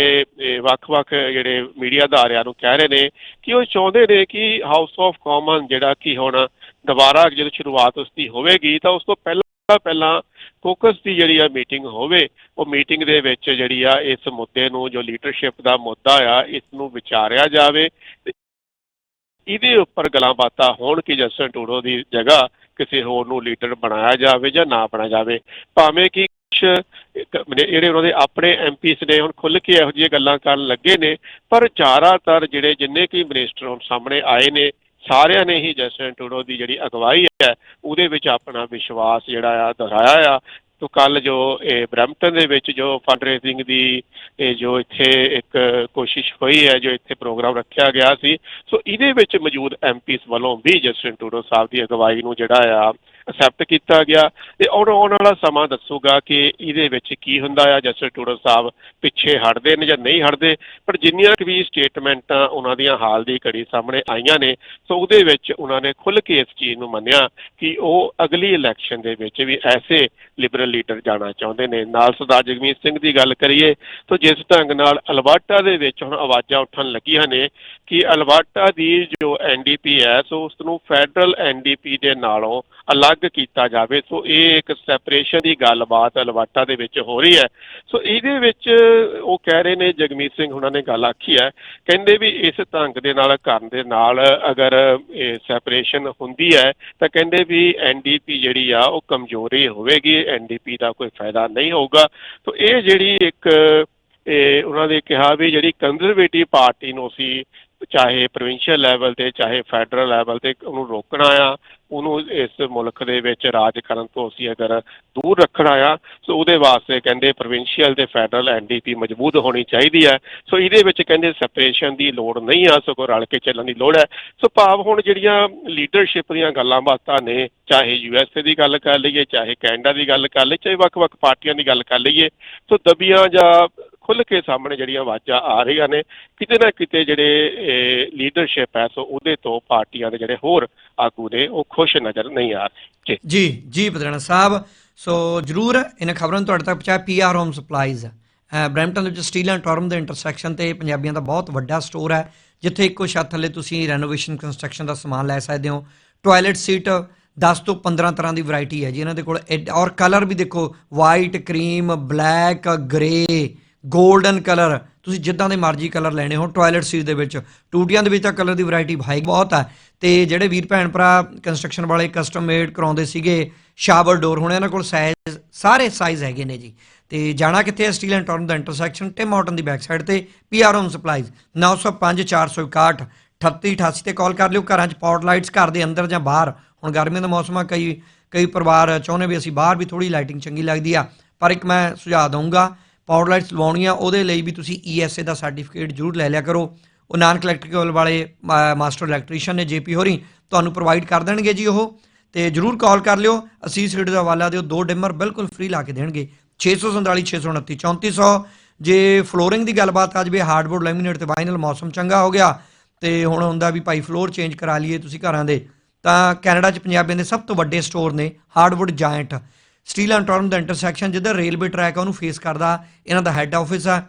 Speaker 1: ਵੱਖ-ਵੱਖ ਜਿਹੜੇ ਮੀਡੀਆ ਅਦਾਰਿਆਂ ਨੂੰ ਕਹਿ ਰਹੇ ਨੇ ਕਿ ਉਹ ਚਾਹੁੰਦੇ ਨੇ ਕਿ ਹਾਊਸ ਆਫ ਕਾਮਨ ਜਿਹੜਾ ਕਿ ਹੁਣ ਦੁਬਾਰਾ ਜਦੋਂ ਸ਼ੁਰੂਆਤ ਉਸਦੀ ਹੋਵੇਗੀ ਤਾਂ ਉਸ ਤੋਂ ਪਹਿਲਾਂ ਪਹਿਲਾਂ ਕੋਕਸ ਦੀ ਜਿਹੜੀ ਆ ਮੀਟਿੰਗ ਹੋਵੇ ਉਹ ਮੀਟਿੰਗ ਦੇ ਵਿੱਚ ਜਿਹੜੀ ਆ ਇਸ ਮੁੱਦੇ ਨੂੰ ਜੋ ਲੀਡਰਸ਼ਿਪ ਦਾ ਮੁੱਦਾ ਆ ਇਸ ਨੂੰ ਵਿਚਾਰਿਆ ਜਾਵੇ ਤੇ ਇਹਦੇ ਉੱਪਰ ਗੱਲਾਂ ਬਾਤਾਂ ਹੋਣ ਕਿ ਜਸਟਨ ਟੂਡੋ ਦੀ ਜਗ੍ਹਾ ਕਿਸੇ ਹੋਰ ਨੂੰ ਲੀਡਰ ਬਣਾਇਆ ਜਾਵੇ ਜਾਂ ਨਾ ਬਣਾਇਆ ਜਾਵੇ। ਭਾਵੇਂ ਕਿ ਕੁਛ ਜਿਹੜੇ ਉਹਨਾਂ ਦੇ ਆਪਣੇ ਐਮਪੀਸ ਨੇ ਹੁਣ ਖੁੱਲ ਕੇ ਇਹੋ ਜਿਹੀਆਂ ਗੱਲਾਂ ਕਰਨ ਲੱਗੇ ਨੇ, ਪਰ ਜ਼ਿਆਦਾਤਰ ਜਿਹੜੇ ਜਿੰਨੇ ਕੀ ਮਿਨਿਸਟਰ ਹੁਣ ਸਾਹਮਣੇ ਆਏ ਨੇ, ਸਾਰਿਆਂ ਨੇ ਹੀ ਜਸਟਨ ਟੂਡੋ ਦੀ ਜਿਹੜੀ ਅਗਵਾਈ ਹੈ, ਉਹਦੇ ਵਿੱਚ ਆਪਣਾ ਵਿਸ਼ਵਾਸ ਜਿਹੜਾ ਆ, ਦੁਹਰਾਇਆ ਆ ਤੋ ਕੱਲ ਜੋ ਇਹ ਬਰੈਂਪਟਨ ਦੇ ਵਿੱਚ ਜੋ ਫੰਡ ਰੇਜ਼ਿੰਗ ਦੀ ਇਹ ਜੋ ਇੱਥੇ ਇੱਕ ਕੋਸ਼ਿਸ਼ ਹੋਈ ਹੈ, ਜੋ ਇੱਥੇ ਪ੍ਰੋਗਰਾਮ ਰੱਖਿਆ ਗਿਆ ਸੀ, ਸੋ ਇਹਦੇ ਵਿੱਚ ਮੌਜੂਦ ਐਮਪੀਸ ਵੱਲੋਂ ਵੀ ਜਸਟਿਨ ਟੂਡੋ ਸਾਹਿਬ ਦੀ ਅਗਵਾਈ ਨੂੰ ਜਿਹੜਾ ਆ ਅਸੈਪਟ ਕੀਤਾ ਗਿਆ। ਤੇ ਆਉਣ ਆਉਣ ਵਾਲਾ ਸਮਾਂ ਦੱਸੂਗਾ ਕਿ ਇਹਦੇ ਵਿੱਚ ਕੀ ਹੁੰਦਾ ਆ, ਜਸਟਿਸ ਟੂਡਰ ਸਾਹਿਬ ਪਿੱਛੇ ਹਟਦੇ ਨੇ ਜਾਂ ਨਹੀਂ ਹਟਦੇ, ਪਰ ਜਿੰਨੀਆਂ ਵੀ ਸਟੇਟਮੈਂਟਾਂ ਉਹਨਾਂ ਦੀਆਂ ਹਾਲ ਦੀ ਘੜੀ ਸਾਹਮਣੇ ਆਈਆਂ ਨੇ, ਸੋ ਉਹਦੇ ਵਿੱਚ ਉਹਨਾਂ ਨੇ ਖੁੱਲ੍ਹ ਕੇ ਇਸ ਚੀਜ਼ ਨੂੰ ਮੰਨਿਆ ਕਿ ਉਹ ਅਗਲੀ ਇਲੈਕਸ਼ਨ ਦੇ ਵਿੱਚ ਵੀ ਐਸੇ ਲਿਬਰਲ ਲੀਡਰ ਜਾਣਾ ਚਾਹੁੰਦੇ ਨੇ। ਨਾਲ ਸਰਦਾਰ ਜਗਮੀਤ ਸਿੰਘ ਦੀ ਗੱਲ ਕਰੀਏ, ਤਾਂ ਜਿਸ ਢੰਗ ਨਾਲ ਅਲਬਰਟਾ ਦੇ ਵਿੱਚ ਹੁਣ ਆਵਾਜ਼ਾਂ ਉੱਠਣ ਲੱਗੀਆਂ ਨੇ ਕਿ ਅਲਬਰਟਾ ਦੀ ਜੋ ਐਨਡੀਪੀ ਹੈ, ਸੋ ਉਸ ਨੂੰ ਫੈਡਰਲ ਐਨਡੀਪੀ ਦੇ ਨਾਲੋਂ ਅਲੱਗ ਕੀਤਾ ਜਾਵੇ, ਸੋ ਇਹ ਇੱਕ ਸੈਪਰੇਸ਼ਨ ਦੀ ਗੱਲਬਾਤ ਅਲਬਰਟਾ ਦੇ ਵਿੱਚ ਹੋ ਰਹੀ ਹੈ। ਸੋ ਇਹਦੇ ਵਿੱਚ ਉਹ ਕਹਿ ਰਹੇ ਨੇ, ਜਗਮੀਤ ਸਿੰਘ ਉਹਨਾਂ ਨੇ ਗੱਲ ਆਖੀ ਹੈ, ਕਹਿੰਦੇ ਵੀ ਇਸ ਢੰਗ ਦੇ ਨਾਲ ਕਰਨ ਦੇ ਨਾਲ ਅਗਰ ਇਹ ਸੈਪਰੇਸ਼ਨ ਹੁੰਦੀ ਹੈ, ਤਾਂ ਕਹਿੰਦੇ ਵੀ ਐਨਡੀਪੀ ਜਿਹੜੀ ਆ, ਉਹ ਕਮਜ਼ੋਰੀ ਹੋਵੇਗੀ ਐਨਡੀਪੀ ਦਾ ਕੋਈ ਫਾਇਦਾ ਨਹੀਂ ਹੋਊਗਾ। ਸੋ ਇਹ ਜਿਹੜੀ ਇੱਕ, ਇਹ ਉਹਨਾਂ ਨੇ ਕਿਹਾ ਵੀ ਜਿਹੜੀ ਕੰਜ਼ਰਵੇਟਿਵ ਪਾਰਟੀ ਨੂੰ ਅਸੀਂ ਚਾਹੇ ਪ੍ਰੋਵਿੰਸ਼ੀਅਲ ਲੈਵਲ ਤੇ, ਚਾਹੇ ਫੈਡਰਲ ਲੈਵਲ ਤੇ ਉਹਨੂੰ ਰੋਕਣਾ ਆ, ਉਹਨੂੰ ਇਸ ਮੁਲਕ ਦੇ ਵਿੱਚ ਰਾਜ ਕਰਨ ਤੋਂ ਅਸੀਂ ਅਗਰ ਦੂਰ ਰੱਖਣਾ ਆ, ਸੋ ਉਹਦੇ ਵਾਸਤੇ ਕਹਿੰਦੇ ਪ੍ਰੋਵਿੰਸ਼ੀਅਲ ਤੇ ਫੈਡਰਲ ਐਨਡੀਪੀ ਮਜ਼ਬੂਤ ਹੋਣੀ ਚਾਹੀਦੀ ਹੈ। ਸੋ ਇਹਦੇ ਵਿੱਚ ਕਹਿੰਦੇ ਸੈਪਰੇਸ਼ਨ ਦੀ ਲੋੜ ਨਹੀਂ ਆ, ਸਗੋਂ ਰਲ ਕੇ ਚੱਲਣ ਦੀ ਲੋੜ ਹੈ। ਸੋ ਭਾਵ ਹੁਣ ਜਿਹੜੀਆਂ ਲੀਡਰਸ਼ਿਪ ਦੀਆਂ ਗੱਲਾਂ ਬਾਤਾਂ ਨੇ, ਚਾਹੇ ਯੂਐਸਏ ਦੀ ਗੱਲ ਕਰ ਲਈਏ, ਚਾਹੇ ਕੈਨੇਡਾ ਦੀ ਗੱਲ ਕਰ ਲਈਏ, ਚਾਹੇ ਵੱਖ-ਵੱਖ ਪਾਰਟੀਆਂ ਦੀ ਗੱਲ ਕਰ ਲਈਏ, ਸੋ ਦਬੀਆਂ ਜਾਂ ਖੁੱਲ ਕੇ ਸਾਹਮਣੇ ਜਿਹੜੀਆਂ ਆਵਾਜ਼ਾਂ ਆ ਰਹੀਆਂ ਨੇ, ਕਿਤੇ ਨਾ ਕਿਤੇ ਜਿਹੜੇ ਲੀਡਰਸ਼ਿਪ ਹੈ, ਸੋ ਉਹਦੇ ਤੋਂ ਪਾਰਟੀਆਂ ਦੇ ਜਿਹੜੇ ਹੋਰ ਆਗੂ ਨੇ, ਉਹ ਖੁਸ਼ ਨਜ਼ਰ ਨਹੀਂ ਆ ਰਹੇ। ਜੀ
Speaker 2: ਜੀ ਜੀ ਸਾਹਿਬ, ਸੋ ਜਰੂਰ ਇਹਨਾਂ ਖਬਰਾਂ ਨੂੰ ਤੁਹਾਡੇ ਤੱਕ ਪਹੁੰਚਾਇਆ ਪੀਆਰ ਹੋਮ ਸਪਲਾਈਜ਼ ਬ੍ਰੈਂਪਟਨ ਵਿੱਚ ਸਟੀਲ ਐਂਡ ਟੋਰਮ ਦੇ ਇੰਟਰਸੈਕਸ਼ਨ ਤੇ ਪੰਜਾਬੀਆਂ ਦਾ ਬਹੁਤ ਵੱਡਾ ਸਟੋਰ ਹੈ, ਜਿੱਥੇ ਇੱਕੋ ਛੱਤ ਥੱਲੇ ਤੁਸੀਂ ਰੈਨੋਵੇਸ਼ਨ ਕੰਸਟਰਕਸ਼ਨ ਦਾ ਸਮਾਨ ਲੈ ਸਕਦੇ ਹੋ। ਟਾਇਲਟ ਸੀਟ 10 ਤੋਂ 15 ਤਰ੍ਹਾਂ ਦੀ ਵੈਰਾਈਟੀ ਹੈ ਜੀ, ਇਹਨਾਂ ਦੇ ਕੋਲ ਔਰ ਕਲਰ ਵੀ ਦੇਖੋ white cream black grey golden colour. ਤੁਸੀਂ ਜਿੱਦਾਂ ਦੇ ਮਰਜ਼ੀ ਕਲਰ ਲੈਣੇ ਹੋ ਟਾਇਲਟ ਸੀਟ ਦੇ ਵਿੱਚ। ਟੂਟੀਆਂ ਦੇ ਵਿੱਚ ਤਾਂ ਕਲਰ ਦੀ ਵੈਰਾਈਟੀ ਭਾਈ ਬਹੁਤ ਆ। ਤੇ ਜਿਹੜੇ ਵੀਰ ਭੈਣ ਭਰਾ ਕੰਸਟਰਕਸ਼ਨ ਵਾਲੇ ਕਸਟਮ ਮੇਡ ਕਰਾਉਂਦੇ ਸੀਗੇ, ਸ਼ਾਵਰ ਡੋਰ, ਹੁਣ ਇਹਨਾਂ ਕੋਲ ਸਾਈਜ਼ ਸਾਰੇ ਸਾਈਜ਼ ਹੈਗੇ ਨੇ ਜੀ। ਤੇ ਜਾਣਾ ਕਿੱਥੇ ਹੈ ਸਟੀਲ ਐਂਡ ਟੌਰਨ ਦਾ ਇੰਟਰਸੈਕਸ਼ਨ ਟਿਮ ਹਾਰਟਨ ਦੀ ਬੈਕ ਸਾਈਡ ਤੇ ਪੀਆਰ ਹੋਮ ਸਪਲਾਈਜ਼ 905 461 3888 ਤੇ ਕਾਲ ਕਰ ਲਿਓ। ਘਰਾਂ 'ਚ ਪੌਟ ਲਾਈਟਸ ਘਰ ਦੇ ਅੰਦਰ ਜਾਂ ਬਾਹਰ। ਹੁਣ ਗਰਮੀਆਂ ਦਾ ਮੌਸਮ ਆ, ਕਈ ਕਈ ਪਰਿਵਾਰ ਚਾਹੁੰਦੇ ਵੀ ਅਸੀਂ ਬਾਹਰ ਵੀ ਥੋੜੀ ਲਾਈਟਿੰਗ ਚੰਗੀ ਲੱਗਦੀ ਆ। ਪਰ ਇੱਕ ਮੈਂ ਸੁਝਾਅ ਦਊਂਗਾ ਪੌਟ ਲਾਈਟਸ ਲਵਾਉਣੀਆਂ, ਉਹਦੇ ਲਈ ਵੀ ਤੁਸੀਂ ਈਐਸਏ ਦਾ ਸਰਟੀਫਿਕੇਟ ਜ਼ਰੂਰ ਲੈ ਲਿਆ ਕਰੋ। ਉਹ ਨਾਨ ਇਲੈਕਟ੍ਰੀਕਲ ਵਾਲੇ ਮਾ- ਮਾਸਟਰ ਇਲੈਕਟ੍ਰੀਸ਼ੀਅਨ ਨੇ ਜੇਪੀ ਹੋਰੀ ਤੁਹਾਨੂੰ ਪ੍ਰੋਵਾਈਡ ਕਰ ਦੇਣਗੇ ਜੀ ਉਹ। ਤੇ ਜਰੂਰ ਕਾਲ ਕਰ ਲਿਓ। ਅਸੀਸ ਰੇਡੀਓ ਦਾ ਹਵਾਲਾ ਦਿਓ ਦੋ ਡਿਮਰ ਬਿਲਕੁਲ ਫ੍ਰੀ ਲਾ ਕੇ ਦੇਣਗੇ। 647 629 3400 ਜੇ ਫਲੋਰਿੰਗ ਦੀ ਗੱਲਬਾਤ ਆ ਜਾਵੇ ਹਾਰਡਬੋਰਡ ਲੈਮੀਨੇਟ ਤੇ ਵਾਈਨਲ ਮੌਸਮ ਚੰਗਾ ਹੋ ਗਿਆ, ਤੇ ਹੁਣ ਹੁੰਦਾ ਵੀ ਭਾਈ ਫਲੋਰ ਚੇਂਜ ਕਰਾ ਲਈਏ ਤੁਸੀਂ ਘਰਾਂ ਦੇ, ਤਾਂ ਕੈਨੇਡਾ 'ਚ ਪੰਜਾਬੀਆਂ ਦੇ ਸਭ ਤੋਂ ਵੱਡੇ ਸਟੋਰ ਨੇ hardwood giant Steeles and Torbram the intersection, ਜਿੱਧਰ ਰੇਲਵੇ ਟਰੈਕ ਆ, ਉਹਨੂੰ ਫੇਸ ਕਰਦਾ, ਇਹਨਾਂ ਦਾ ਹੈੱਡ ਆਫਿਸ ਆ।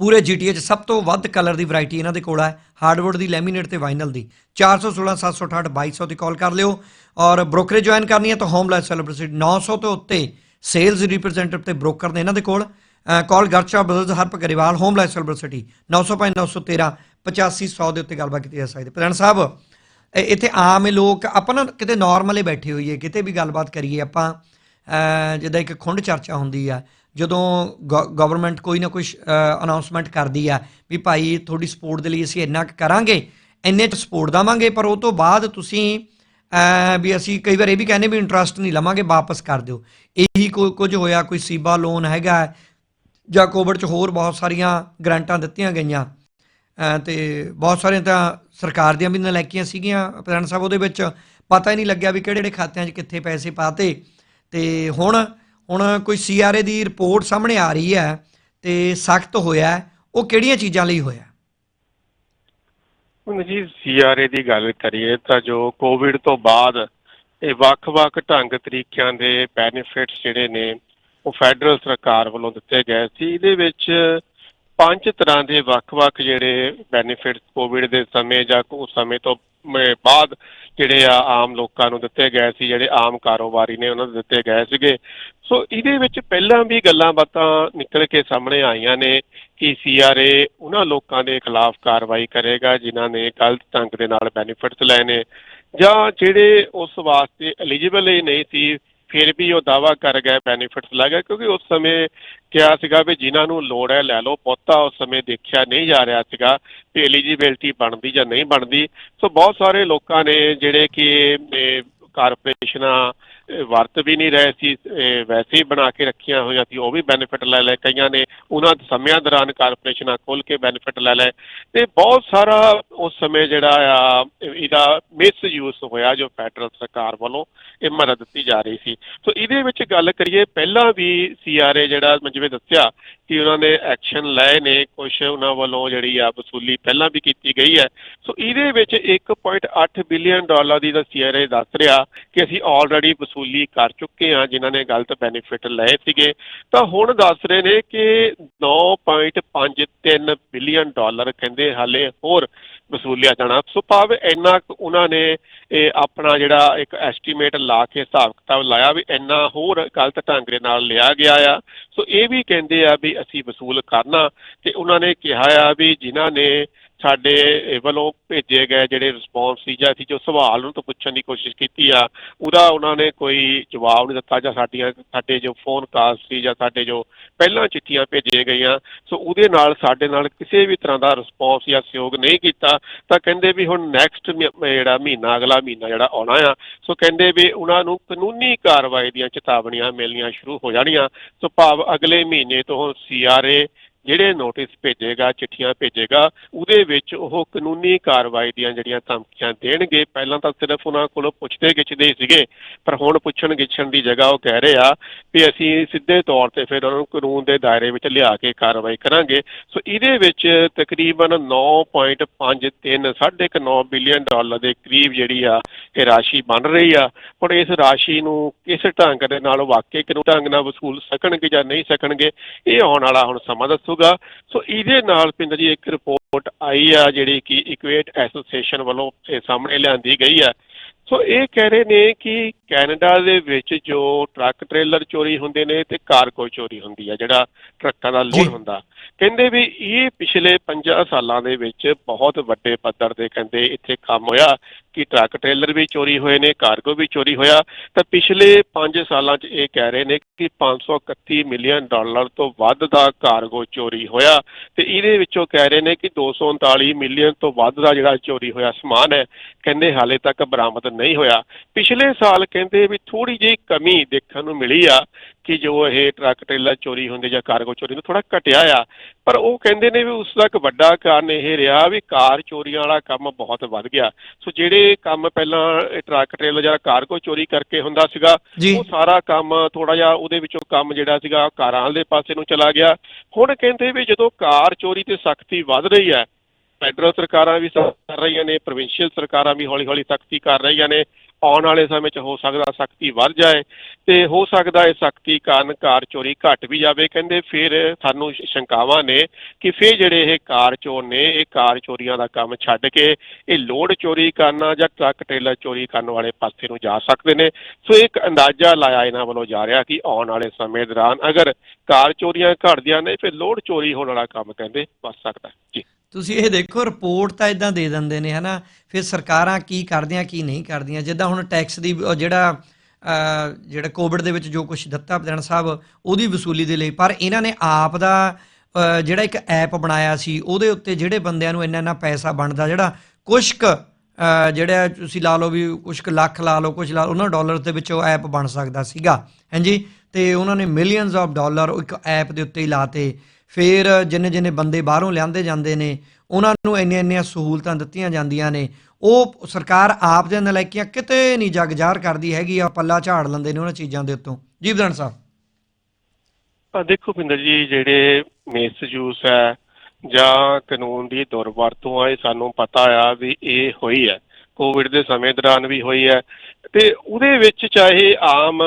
Speaker 2: ਪੂਰੇ GTA 'ਚ ਸਭ ਤੋਂ ਵੱਧ ਕਲਰ ਦੀ ਵੈਰਾਈਟੀ ਇਹਨਾਂ ਦੇ ਕੋਲ ਹੈ ਹਾਰਡਵੁੱਡ ਦੀ ਲੈਮੀਨੇਟ ਤੇ ਵਾਈਨਲ ਦੀ। 416 768 2200 ਤੇ ਕਾਲ ਕਰ ਲਿਓ। ਔਰ ਬ੍ਰੋਕਰੇਜ ਜੁਆਇਨ ਕਰਨੀ ਹੈ ਤਾਂ ਹੋਮ ਲਾਈਫ ਸੈਲੀਬ੍ਰਿਟੀ 900 ਤੋਂ ਉੱਤੇ ਸੇਲਜ਼ ਰਿਪਰੈਜ਼ੈਂਟੇਟਿਵ ਤੇ ਬ੍ਰੋਕਰ ਨੇ ਇਹਨਾਂ ਦੇ ਕੋਲ। Call Garcha ਬਦਲਜ਼ Harp Grewal home life celebrity 905 913 8500 ਦੇ ਉੱਤੇ ਗੱਲਬਾਤ ਕੀਤੀ ਜਾ ਸਕਦੀ ਪ੍ਰਧਾਨ ਸਾਹਿਬ ਇੱਥੇ ਆਮ ਲੋਕ ਆਪਾਂ ਨਾ ਕਿਤੇ ਨਾਰਮਲੀ ਬੈਠੇ ਹੋਈਏ, ਕਿਤੇ ਵੀ ਗੱਲਬਾਤ ਕਰੀਏ ਆਪਾਂ। ਜਿੱਦਾਂ ਇੱਕ ਖੁੰਡ ਚਰਚਾ ਹੁੰਦੀ ਆ, ਜਦੋਂ ਗਵਰਨਮੈਂਟ ਕੋਈ ਨਾ ਕੋਈ ਅਨਾਉਂਸਮੈਂਟ ਕਰਦੀ ਆ ਵੀ ਭਾਈ ਤੁਹਾਡੀ ਸਪੋਰਟ ਦੇ ਲਈ ਅਸੀਂ ਇੰਨਾ ਕੁ ਕਰਾਂਗੇ, ਇੰਨੇ ਚ ਸਪੋਰਟ ਦਵਾਂਗੇ, ਪਰ ਉਹ ਤੋਂ ਬਾਅਦ ਤੁਸੀਂ ਵੀ ਅਸੀਂ ਕਈ ਵਾਰ ਇਹ ਵੀ ਕਹਿੰਦੇ ਵੀ ਇੰਟਰਸਟ ਨਹੀਂ ਲਵਾਂਗੇ, ਵਾਪਸ ਕਰ ਦਿਓ। ਇਹੀ ਕੋਈ ਕੁਝ ਹੋਇਆ, ਕੋਈ ਸੀਬਾ ਲੋਨ ਹੈਗਾ, ਜਾਂ ਕੋਵਿਡ ਚ ਹੋਰ ਬਹੁਤ ਸਾਰੀਆਂ ਗ੍ਰਾਂਟਾਂ ਦਿੱਤੀਆਂ ਗਈਆਂ। ਅਹ, ਤੇ ਬਹੁਤ ਸਾਰੀਆਂ ਤਾਂ ਸਰਕਾਰ ਦੀਆਂ ਵੀ ਨਲਾਇਕੀਆਂ ਸੀਗੀਆਂ, ਪ੍ਰਧਾਨ ਸਾਹਿਬ ਉਹਦੇ ਵਿੱਚ ਪਤਾ ਹੀ ਨਹੀਂ ਲੱਗਿਆ ਵੀ ਕਿਹੜੇ ਕਿਹੜੇ ਖਾਤਿਆਂ 'ਚ ਕਿੱਥੇ ਪੈਸੇ ਪਾਤੇ। ਤੇ ਹੁਣ ਹੁਣ ਕੋਈ ਸੀਆਰਏ ਦੀ ਰਿਪੋਰਟ ਸਾਹਮਣੇ ਆ ਰਹੀ ਹੈ ਤੇ ਸਖਤ ਹੋਇਆ ਉਹ ਕਿਹੜੀਆਂ ਚੀਜ਼ਾਂ ਲਈ ਹੋਇਆ?
Speaker 1: ਹੁਣ ਜੀ ਸੀਆਰਏ ਦੀ ਗੱਲ ਕਰੀਏ ਤਾਂ ਜੋ ਕੋਵਿਡ ਤੋਂ ਬਾਅਦ ਇਹ ਵੱਖ-ਵੱਖ ਢੰਗ ਤਰੀਕਿਆਂ ਦੇ ਬੈਨੀਫਿਟਸ ਜਿਹੜੇ ਨੇ, ਉਹ ਫੈਡਰਲ ਸਰਕਾਰ ਵੱਲੋਂ ਦਿੱਤੇ ਗਏ ਸੀ। ਇਹਦੇ ਵਿੱਚ ਪੰਜ ਤਰ੍ਹਾਂ ਦੇ ਵੱਖ-ਵੱਖ ਜਿਹੜੇ ਬੈਨੀਫਿਟਸ ਕੋਵਿਡ ਦੇ ਸਮੇਂ ਜਾਂ ਉਸ ਸਮੇਂ ਤੋਂ ਬਾਅਦ ਜਿਹੜੇ ਆ ਆਮ ਲੋਕਾਂ ਨੂੰ ਦਿੱਤੇ ਗਏ ਸੀ, ਜਿਹੜੇ ਆਮ ਕਾਰੋਬਾਰੀ ਨੇ ਉਹਨਾਂ ਨੂੰ ਦਿੱਤੇ ਗਏ ਸੀਗੇ। ਸੋ ਇਹਦੇ ਵਿੱਚ ਪਹਿਲਾਂ ਵੀ ਗੱਲਾਂ ਬਾਤਾਂ ਨਿਕਲ ਕੇ ਸਾਹਮਣੇ ਆਈਆਂ ਨੇ ਕਿ ਸੀਆਰਏ ਉਹਨਾਂ ਲੋਕਾਂ ਦੇ ਖਿਲਾਫ ਕਾਰਵਾਈ ਕਰੇਗਾ, ਜਿਨ੍ਹਾਂ ਨੇ ਗਲਤ ਢੰਗ ਦੇ ਨਾਲ ਬੈਨੀਫਿਟਸ ਲਏ ਨੇ, ਜਾਂ ਜਿਹੜੇ ਉਸ ਵਾਸਤੇ ਐਲੀਜੀਬਲ ਹੀ ਨਹੀਂ ਸੀ ਫਿਰ ਵੀ ਉਹ ਦਾਵਾ ਕਰ ਗਏ ਬੈਨੀਫਿਟਸ ਲੈ ਗਏ, ਕਿਉਂਕਿ ਉਸ ਸਮੇਂ ਕਿਹਾ ਸੀਗਾ ਵੀ ਜਿਨ੍ਹਾਂ ਨੂੰ ਲੋੜ ਹੈ ਲੈ ਲਓ, ਬਹੁਤਾ ਉਸ ਸਮੇਂ ਦੇਖਿਆ ਨਹੀਂ ਜਾ ਰਿਹਾ ਸੀਗਾ ਵੀ ਐਲੀਜੀਬਿਲਟੀ ਬਣਦੀ ਜਾਂ ਨਹੀਂ ਬਣਦੀ। ਸੋ ਬਹੁਤ ਸਾਰੇ ਲੋਕਾਂ ਨੇ ਜਿਹੜੇ ਕਿ ਕਾਰਪੋਰੇਸ਼ਨਾਂ ਵਰਤ ਵੀ ਨਹੀਂ ਰਹੇ ਸੀ ਵੈਸੇ ਹੀ ਬਣਾ ਕੇ ਰੱਖੀਆਂ ਹੋਈਆਂ ਸੀ, ਉਹ ਵੀ ਬੈਨੀਫਿਟ ਲੈ ਲਏ ਕਈਆਂ ਨੇ। ਉਹਨਾਂ ਸਮਿਆਂ ਦੌਰਾਨ ਕਾਰਪੋਰੇਸ਼ਨਾਂ ਖੋਲ ਕੇ ਬੈਨੀਫਿਟ ਲੈ ਲਏ। ਤੇ ਬਹੁਤ ਸਾਰਾ ਉਸ ਸਮੇਂ ਜਿਹੜਾ ਆ, ਇਹਦਾ ਮਿਸ ਯੂਜ਼ ਹੋਇਆ ਜੋ ਫੈਡਰਲ ਸਰਕਾਰ ਵੱਲੋਂ ਇਹ ਮਦਦ ਦਿੱਤੀ ਜਾ ਰਹੀ ਸੀ। ਸੋ ਇਹਦੇ ਵਿੱਚ ਗੱਲ ਕਰੀਏ, ਪਹਿਲਾਂ ਵੀ ਸੀਆਰਏ ਜਿਹੜਾ ਮੈਂ ਜਿਵੇਂ ਦੱਸਿਆ ਕਿ ਉਹਨਾਂ ਨੇ ਐਕਸ਼ਨ ਲਏ ਨੇ ਕੁਝ ਉਹਨਾਂ ਵੱਲੋਂ ਜਿਹੜੀ ਆ ਵਸੂਲੀ ਪਹਿਲਾਂ ਵੀ ਕੀਤੀ ਗਈ ਹੈ। ਸੋ ਇਹਦੇ ਵਿੱਚ 1.8 ਬਿਲੀਅਨ ਡਾਲਰ ਦੀ ਤਾਂ ਸੀਆਰਏ ਦੱਸ ਰਿਹਾ ਕਿ ਅਸੀਂ ਆਲਰੇਡੀ ਵਸੂਲੀ ਕਰ ਚੁੱਕੇ ਹਾਂ, ਜਿਨ੍ਹਾਂ ਨੇ ਗਲਤ ਬੈਨੀਫਿਟ ਲਏ ਸੀਗੇ। ਤਾਂ ਹੁਣ ਦੱਸ ਰਹੇ ਨੇ ਕਿ 9.53 ਬਿਲੀਅਨ ਡਾਲਰ ਕਹਿੰਦੇ ਹਾਲੇ ਹੋਰ ਵਸੂਲਿਆ ਜਾਣਾ। ਸੋ ਭਾਵ ਇੰਨਾ ਕੁ ਉਹਨਾਂ ਨੇ ਇਹ ਆਪਣਾ ਜਿਹੜਾ ਇੱਕ ਐਸਟੀਮੇਟ ਲਾ ਕੇ ਹਿਸਾਬ ਕਿਤਾਬ ਲਾਇਆ ਵੀ ਇੰਨਾ ਹੋਰ ਗਲਤ ਢੰਗ ਦੇ ਨਾਲ ਲਿਆ ਗਿਆ ਆ। ਸੋ ਇਹ ਵੀ ਕਹਿੰਦੇ ਆ ਵੀ ਅਸੀਂ ਵਸੂਲ ਕਰਨਾ ਤੇ ਉਹਨਾਂ ਨੇ ਕਿਹਾ ਆ ਵੀ ਜਿਨ੍ਹਾਂ ਨੇ ਸਾਡੇ ਵੱਲੋਂ ਭੇਜੇ ਗਏ ਜਿਹੜੇ ਰਿਸਪੌਂਸ ਸੀ ਜਾਂ ਅਸੀਂ ਜੋ ਸਵਾਲ ਉਹਨਾਂ ਤੋਂ ਪੁੱਛਣ ਦੀ ਕੋਸ਼ਿਸ਼ ਕੀਤੀ ਆ, ਉਹਦਾ ਉਹਨਾਂ ਨੇ ਕੋਈ ਜਵਾਬ ਨਹੀਂ ਦਿੱਤਾ ਜਾਂ ਸਾਡੀਆਂ, ਸਾਡੇ ਜੋ ਫੋਨ ਕਾਲ ਸੀ ਜਾਂ ਸਾਡੇ ਜੋ ਪਹਿਲਾਂ ਚਿੱਠੀਆਂ ਭੇਜੀਆਂ ਗਈਆਂ, ਸੋ ਉਹਦੇ ਨਾਲ ਸਾਡੇ ਨਾਲ ਕਿਸੇ ਵੀ ਤਰ੍ਹਾਂ ਦਾ ਰਿਸਪੌਂਸ ਜਾਂ ਸਹਿਯੋਗ ਨਹੀਂ ਕੀਤਾ, ਤਾਂ ਕਹਿੰਦੇ ਵੀ ਹੁਣ ਨੈਕਸਟ ਜਿਹੜਾ ਮਹੀਨਾ, ਅਗਲਾ ਮਹੀਨਾ ਜਿਹੜਾ ਆਉਣਾ ਆ, ਸੋ ਕਹਿੰਦੇ ਵੀ ਉਹਨਾਂ ਨੂੰ ਕਾਨੂੰਨੀ ਕਾਰਵਾਈ ਦੀਆਂ ਚੇਤਾਵਨੀਆਂ ਮਿਲਣੀਆਂ ਸ਼ੁਰੂ ਹੋ ਜਾਣੀਆਂ, ਸੋ ਭਾਵ ਅਗਲੇ ਮਹੀਨੇ ਤੋਂ ਸੀਆਰਏ ਜਿਹੜੇ ਨੋਟਿਸ ਭੇਜੇਗਾ, ਚਿੱਠੀਆਂ ਭੇਜੇਗਾ, ਉਹਦੇ ਵਿੱਚ ਉਹ ਕਾਨੂੰਨੀ ਕਾਰਵਾਈ ਦੀਆਂ ਜਿਹੜੀਆਂ ਧਮਕੀਆਂ ਦੇਣਗੇ। ਪਹਿਲਾਂ ਤਾਂ ਸਿਰਫ ਉਹਨਾਂ ਕੋਲੋਂ ਪੁੱਛਦੇ ਗਿੱਛਦੇ ਹੀ ਸੀਗੇ, ਪਰ ਹੁਣ ਪੁੱਛਣ ਗਿੱਛਣ ਦੀ ਜਗ੍ਹਾ ਉਹ ਕਹਿ ਰਹੇ ਆ ਵੀ ਅਸੀਂ ਸਿੱਧੇ ਤੌਰ ਤੇ ਫਿਰ ਉਹਨਾਂ ਨੂੰ ਕਾਨੂੰਨ ਦੇ ਦਾਇਰੇ ਵਿੱਚ ਲਿਆ ਕੇ ਕਾਰਵਾਈ ਕਰਾਂਗੇ। ਸੋ ਇਹਦੇ ਵਿੱਚ ਤਕਰੀਬਨ 9.53 ਸਾਢੇ ਕੁ 9 ਬਿਲੀਅਨ ਡਾਲਰ ਦੇ ਕਰੀਬ ਜਿਹੜੀ ਆ ਇਹ ਰਾਸ਼ੀ ਬਣ ਰਹੀ ਆ। ਪਰ ਇਸ ਰਾਸ਼ੀ ਨੂੰ ਕਿਸ ਢੰਗ ਦੇ ਨਾਲ ਵਾਕਈ ਕਾਨੂੰਨ ਢੰਗ ਨਾਲ ਵਸੂਲ ਸਕਣਗੇ ਜਾਂ ਨਹੀਂ ਸਕਣਗੇ, ਇਹ ਆਉਣ ਵਾਲਾ ਹੁਣ ਸਮਾਂ ਦੱਸੋ। ਦੱਸੂਗਾ। ਸੋ ਇਹਦੇ ਨਾਲ ਪਿੰਡ ਜੀ ਇੱਕ ਰਿਪੋਰਟ ਆਈ ਆ, ਜਿਹੜੀ ਕਿ ਇਕੁਏਟ ਐਸੋਸੀਏਸ਼ਨ ਵੱਲੋਂ ਇਹ ਸਾਹਮਣੇ ਲਿਆਂਦੀ ਗਈ ਆ। ਸੋ ਇਹ ਕਹਿ ਰਹੇ ਨੇ ਕਿ ਕੈਨੇਡਾ ਦੇ ਵਿੱਚ ਜੋ ਟਰੱਕ ਟ੍ਰੇਲਰ ਚੋਰੀ ਹੁੰਦੇ ਨੇ ਤੇ ਕਾਰਗੋ ਚੋਰੀ ਹੁੰਦੀ ਆ ਜਿਹੜਾ ਟਰੱਕਾਂ ਦਾ। ਲੋਡ ਹੁੰਦਾ ਕਹਿੰਦੇ ਵੀ ਇਹ ਪਿਛਲੇ 50 ਸਾਲਾਂ ਦੇ ਵਿੱਚ ਬਹੁਤ ਵੱਡੇ ਪੱਧਰ ਤੇ ਕਹਿੰਦੇ ਇੱਥੇ ਕੰਮ ਹੋਇਆ ਕਿ ਟਰੱਕ ਟ੍ਰੇਲਰ ਵੀ ਚੋਰੀ ਹੋਏ ਨੇ ਕਾਰਗੋ ਵੀ ਚੋਰੀ ਹੋਇਆ ਤਾਂ ਪਿਛਲੇ 5 ਸਾਲਾਂ 'ਚ ਇਹ ਕਹਿ ਰਹੇ ਨੇ ਕਿ 531 ਮਿਲੀਅਨ ਡਾਲਰ ਤੋਂ ਵੱਧ ਦਾ ਕਾਰਗੋ ਚੋਰੀ ਹੋਇਆ ਤੇ ਇਹਦੇ ਵਿੱਚੋਂ ਕਹਿ ਰਹੇ ਨੇ ਕਿ 239 ਮਿਲੀਅਨ ਤੋਂ ਵੱਧ ਦਾ ਜਿਹੜਾ ਚੋਰੀ ਹੋਇਆ ਸਮਾਨ ਹੈ ਕਹਿੰਦੇ ਹਾਲੇ ਤੱਕ ਬਰਾਮਦ ਨਹੀਂ ਹੋਇਆ। ਪਿਛਲੇ ਸਾਲ ਕਹਿੰਦੇ ਵੀ ਥੋੜੀ ਜਿਹੀ ਕਮੀ ਦੇਖਣ ਨੂੰ ਮਿਲੀ ਆ ਕਿ ਜੋ ਇਹ ਟਰੱਕ ਟ੍ਰੇਲਰ ਚੋਰੀ ਹੁੰਦੇ ਜਾਂ ਕਾਰਗੋ ਚੋਰੀ ਹੁੰਦੇ ਥੋੜਾ ਘਟਿਆ ਆ। ਪਰ ਉਹ ਕਹਿੰਦੇ ਨੇ ਵੀ ਉਸ ਦਾ ਇੱਕ ਵੱਡਾ ਕਾਰਨ ਇਹ ਰਿਹਾ ਵੀ ਕਾਰ ਚੋਰੀਆਂ ਵਾਲਾ ਕੰਮ ਬਹੁਤ ਵੱਧ ਗਿਆ। ਸੋ ਜਿਹੜੇ ਕੰਮ ਪਹਿਲਾਂ ਇਹ ਟਰੱਕ ਟ੍ਰੇਲਰ ਜਾਂ ਕਾਰਗੋ ਚੋਰੀ ਕਰਕੇ ਹੁੰਦਾ ਸੀਗਾ ਉਹ ਸਾਰਾ ਕੰਮ ਥੋੜਾ ਜਿਹਾ ਉਹਦੇ ਵਿੱਚੋਂ ਕੰਮ ਜਿਹੜਾ ਸੀਗਾ ਕਾਰਾਂ ਦੇ ਪਾਸੇ ਨੂੰ ਚਲਾ ਗਿਆ। ਹੁਣ ਕਹਿੰਦੇ ਵੀ ਜਦੋਂ ਕਾਰ ਚੋਰੀ ਤੇ ਸਖਤੀ ਵੱਧ ਰਹੀ ਹੈ ਫੈਡਰਲ ਸਰਕਾਰਾਂ ਵੀ ਸਖਤ ਕਰ ਰਹੀਆਂ ਨੇ, ਪ੍ਰੋਵਿੰਸ਼ੀਅਲ ਸਰਕਾਰਾਂ ਵੀ ਹੌਲੀ-ਹੌਲੀ ਸਖਤੀ ਕਰ ਰਹੀਆਂ ਨੇ, ਆਉਣ ਵਾਲੇ ਸਮੇਂ 'ਚ ਹੋ ਸਕਦਾ ਸਖਤੀ ਵੱਧ ਜਾਏ ਤੇ ਹੋ ਸਕਦਾ ਇਹ ਸਖਤੀ ਕਾਰਨ ਕਾਰ ਚੋਰੀ ਘਟ ਵੀ ਜਾਵੇ। ਕਹਿੰਦੇ ਫਿਰ ਸਾਨੂੰ ਸ਼ੰਕਾਵਾਂ ਨੇ ਕਿ ਫਿਰ ਜਿਹੜੇ ਇਹ ਕਾਰ ਚੋਰ ਨੇ, ਇਹ ਕਾਰ ਚੋਰੀਆਂ ਦਾ ਕੰਮ ਛੱਡ ਕੇ ਇਹ ਲੋਡ ਚੋਰੀ ਕਰਨਾ ਜਾਂ ਟਰੱਕ ਟ੍ਰੇਲਰ ਚੋਰੀ ਕਰਨ ਵਾਲੇ ਪਾਸੇ ਨੂੰ ਜਾ ਸਕਦੇ ਨੇ। ਸੋ ਇੱਕ ਅੰਦਾਜ਼ਾ ਲਾਇਆ ਇਹਨਾਂ ਵੱਲੋਂ ਜਾ ਰਿਹਾ ਕਿ ਆਉਣ ਵਾਲੇ ਸਮੇਂ ਦੌਰਾਨ ਅਗਰ ਕਾਰ ਚੋਰੀਆਂ ਘਟਦੀਆਂ ਨੇ, ਫਿਰ ਲੋਡ ਚੋਰੀ ਹੋਣ ਵਾਲਾ ਕੰਮ ਕਹਿੰਦੇ ਵੱਧ ਸਕਦਾ ਜੀ।
Speaker 2: ਤੁਸੀਂ ਇਹ ਦੇਖੋ ਰਿਪੋਰਟ ਤਾਂ ਇਦਾਂ ਦੇ ਦਿੰਦੇ ਨੇ, ਹਨਾ? ਫਿਰ ਸਰਕਾਰਾਂ ਕੀ ਕਰਦੀਆਂ, ਕੀ ਨਹੀਂ ਕਰਦੀਆਂ? ਜਿੱਦਾਂ ਹੁਣ ਟੈਕਸ ਦੀ ਜਿਹੜਾ ਜਿਹੜਾ ਕੋਵਿਡ ਦੇ ਵਿੱਚ ਜੋ ਕੁਝ ਦਿੱਤਾ ਪ੍ਰਧਾਨ ਸਾਹਿਬ, ਉਹਦੀ ਵਸੂਲੀ ਦੇ ਲਈ। ਪਰ ਇਹਨਾਂ ਨੇ ਆਪ ਦਾ ਜਿਹੜਾ ਇੱਕ ਐਪ ਬਣਾਇਆ ਸੀ, ਉਹਦੇ ਉੱਤੇ ਜਿਹੜੇ ਬੰਦਿਆਂ ਨੂੰ ਇੰਨਾ ਇੰਨਾ ਪੈਸਾ ਬਣਦਾ, ਜਿਹੜਾ ਕੁਛ ਕੁ ਜਿਹੜਾ ਤੁਸੀਂ ਲਾ ਲਓ ਵੀ ਕੁਛ ਕੁ ਲੱਖ ਲਾ ਲਓ, ਕੁਛ ਲਾ ਉਹਨਾਂ ਡਾਲਰ ਦੇ ਵਿੱਚ ਉਹ ਐਪ ਬਣ ਸਕਦਾ ਸੀਗਾ। ਹਾਂਜੀ? ਤੇ ਉਹਨਾਂ ਨੇ ਮਿਲੀਅਨਸ ਆਫ ਡਾਲਰ ਇੱਕ ਐਪ ਦੇ ਉੱਤੇ ਹੀ ਲਾਤੇ ਫਿਰ ਜਿੰਨੇ ਜਿੰਨੇ ਬੰਦੇ ਬਾਹਰੋਂ ਲਿਆਂਦੇ ਜਾਂਦੇ ਨੇ, ਉਹਨਾਂ ਨੂੰ ਇੰਨੀਆਂ ਇੰਨੀਆਂ ਸਹੂਲਤਾਂ ਦਿੱਤੀਆਂ ਜਾਂਦੀਆਂ ਨੇ। ਉਹ ਸਰਕਾਰ ਆਪ ਦੇ ਨਲਾਇਕੀਆਂ ਕਿਤੇ ਨਹੀਂ ਜਗ ਕਰਦੀ ਹੈਗੀ ਆ ਪੱਲਾ ਝਾੜ ਲੈਂਦੇ ਨੇ ਉਹਨਾਂ ਚੀਜ਼ਾਂ ਦੇ ਉੱਤੋਂ। ਜੀ ਸਾਹਿਬ।
Speaker 1: ਦੇਖੋ ਭਿੰਦਰ ਜੀ, ਜਿਹੜੇ ਮਿਸਯੂਜ਼ ਹੈ ਜਾਂ ਕਾਨੂੰਨ ਦੀ ਦੁਰਵਰਤੋਂ ਆ, ਇਹ ਸਾਨੂੰ ਪਤਾ ਆ ਵੀ ਇਹ ਹੋਈ ਹੈ। ਕੋਵਿਡ ਦੇ ਸਮੇਂ ਦੌਰਾਨ ਵੀ ਹੋਈ ਹੈ। ਤੇ ਉਹਦੇ ਵਿੱਚ ਚਾਹੇ ਆਮ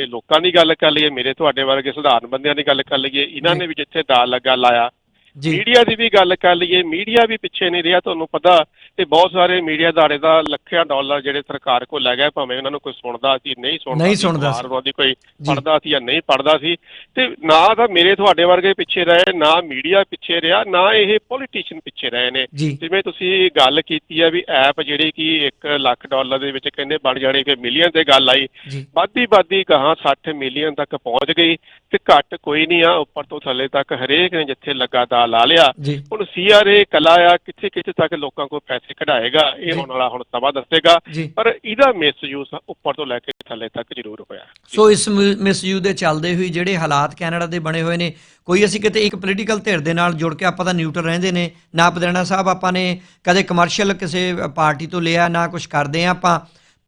Speaker 1: ਇਹ ਲੋਕਾਂ ਦੀ ਗੱਲ ਕਰ ਲਈਏ ਮੇਰੇ ਤੁਹਾਡੇ ਵਰਗੇ ਸਧਾਰਨ ਬੰਦਿਆਂ ਦੀ ਗੱਲ ਕਰ ਲਈਏ ਇਹਨਾਂ ਨੇ ਵੀ ਜਿੱਥੇ ਦਾ ਲੱਗਾ ਲਾਇਆ। ਮੀਡੀਆ ਦੀ ਵੀ ਗੱਲ ਕਰ ਲਈਏ ਮੀਡੀਆ ਵੀ ਪਿੱਛੇ ਨਹੀਂ ਰਿਹਾ ਤੁਹਾਨੂੰ ਪਤਾ ਤੇ ਬਹੁਤ ਸਾਰੇ ਮੀਡੀਆ ਅਦਾਰੇ ਦਾ ਲੱਖਾਂ ਡਾਲਰ ਜਿਹੜੇ ਸਰਕਾਰ ਕੋਲ ਲੈ ਗਏ ਭਾਵੇਂ ਉਹਨਾਂ ਨੂੰ ਕੋਈ ਸੁਣਦਾ ਸੀ ਨਹੀਂ ਸੁਣਦਾ
Speaker 2: ਨਹੀਂ ਸੁਣਦਾ ਸੀ।
Speaker 1: ਕੋਈ। ਪੜਦਾ ਸੀ ਜਾਂ ਨਹੀਂ ਪੜਦਾ ਸੀ ਤੇ ਨਾ ਤਾਂ ਮੇਰੇ ਤੁਹਾਡੇ ਵਰਗੇ ਪਿੱਛੇ ਰਹੇ ਨਾ ਮੀਡੀਆ ਪਿੱਛੇ ਰਿਹਾ ਨਾ ਇਹ ਪੋਲੀਟੀਸ਼ੀਅਨ ਪਿੱਛੇ ਰਹੇ ਨੇ। ਜਿਵੇਂ ਤੁਸੀਂ ਗੱਲ ਕੀਤੀ ਹੈ ਵੀ ਐਪ ਜਿਹੜੀ ਕਿ 1 ਲੱਖ ਡਾਲਰ ਦੇ ਵਿੱਚ ਕਹਿੰਦੇ ਬਣ ਜਾਣੇ ਕਿ ਮਿਲੀਅਨ ਤੇ ਗੱਲ ਆਈ ਵੱਧਦੀ ਵੱਧਦੀ ਕਹਾਂ 60 ਮਿਲੀਅਨ ਤੱਕ ਪਹੁੰਚ ਗਈ ਤੇ ਘੱਟ ਕੋਈ ਨਹੀਂ ਆ ਉੱਪਰ ਤੋਂ ਥੱਲੇ ਤੱਕ ਹਰੇਕ ਨੇ ਜਿੱਥੇ ਲੱਗਾ ਦਾ ਲਾ ਲਿਆ। ਹੁਣ ਸੀਆਰਏ ਕਲਾ ਆ ਕਿੱਥੇ ਕਿੱਥੇ ਤੱਕ ਲੋਕਾਂ ਕੋਲ ਪੈਸੇ ਕਢਾਏਗਾ ਇਹ। ਆਉਣ ਵਾਲਾ ਹੁਣ ਸਮਾਂ ਦੱਸੇਗਾ। ਪਰ ਇਹਦਾ ਮਿਸਯੂਜ਼ ਉੱਪਰ ਤੋਂ ਲੈ ਕੇ ਥੱਲੇ ਤੱਕ ਜ਼ਰੂਰ ਹੋਇਆ।
Speaker 2: ਸੋ ਇਸ ਮਿਸਯੂਜ਼ ਦੇ ਚੱਲਦੇ ਹੋਈ ਜਿਹੜੇ ਹਾਲਾਤ ਕੈਨੇਡਾ ਦੇ ਬਣੇ ਹੋਏ ਨੇ ਕੋਈ ਅਸੀਂ ਕਿਤੇ ਇੱਕ ਪੋਲੀਟੀਕਲ ਧਿਰ ਦੇ ਨਾਲ ਜੁੜ ਕੇ ਆਪਾਂ ਤਾਂ ਨਿਊਟਰਲ ਰਹਿੰਦੇ ਨੇ ਨਾ ਪਦਰਣਾ ਸਾਹਿਬ ਆਪਾਂ ਨੇ ਕਦੇ ਕਮਰਸ਼ੀਅਲ ਕਿਸੇ ਪਾਰਟੀ ਤੋਂ ਲਿਆ ਨਾ ਕੁਝ ਕਰਦੇ ਆ ਆਪਾਂ।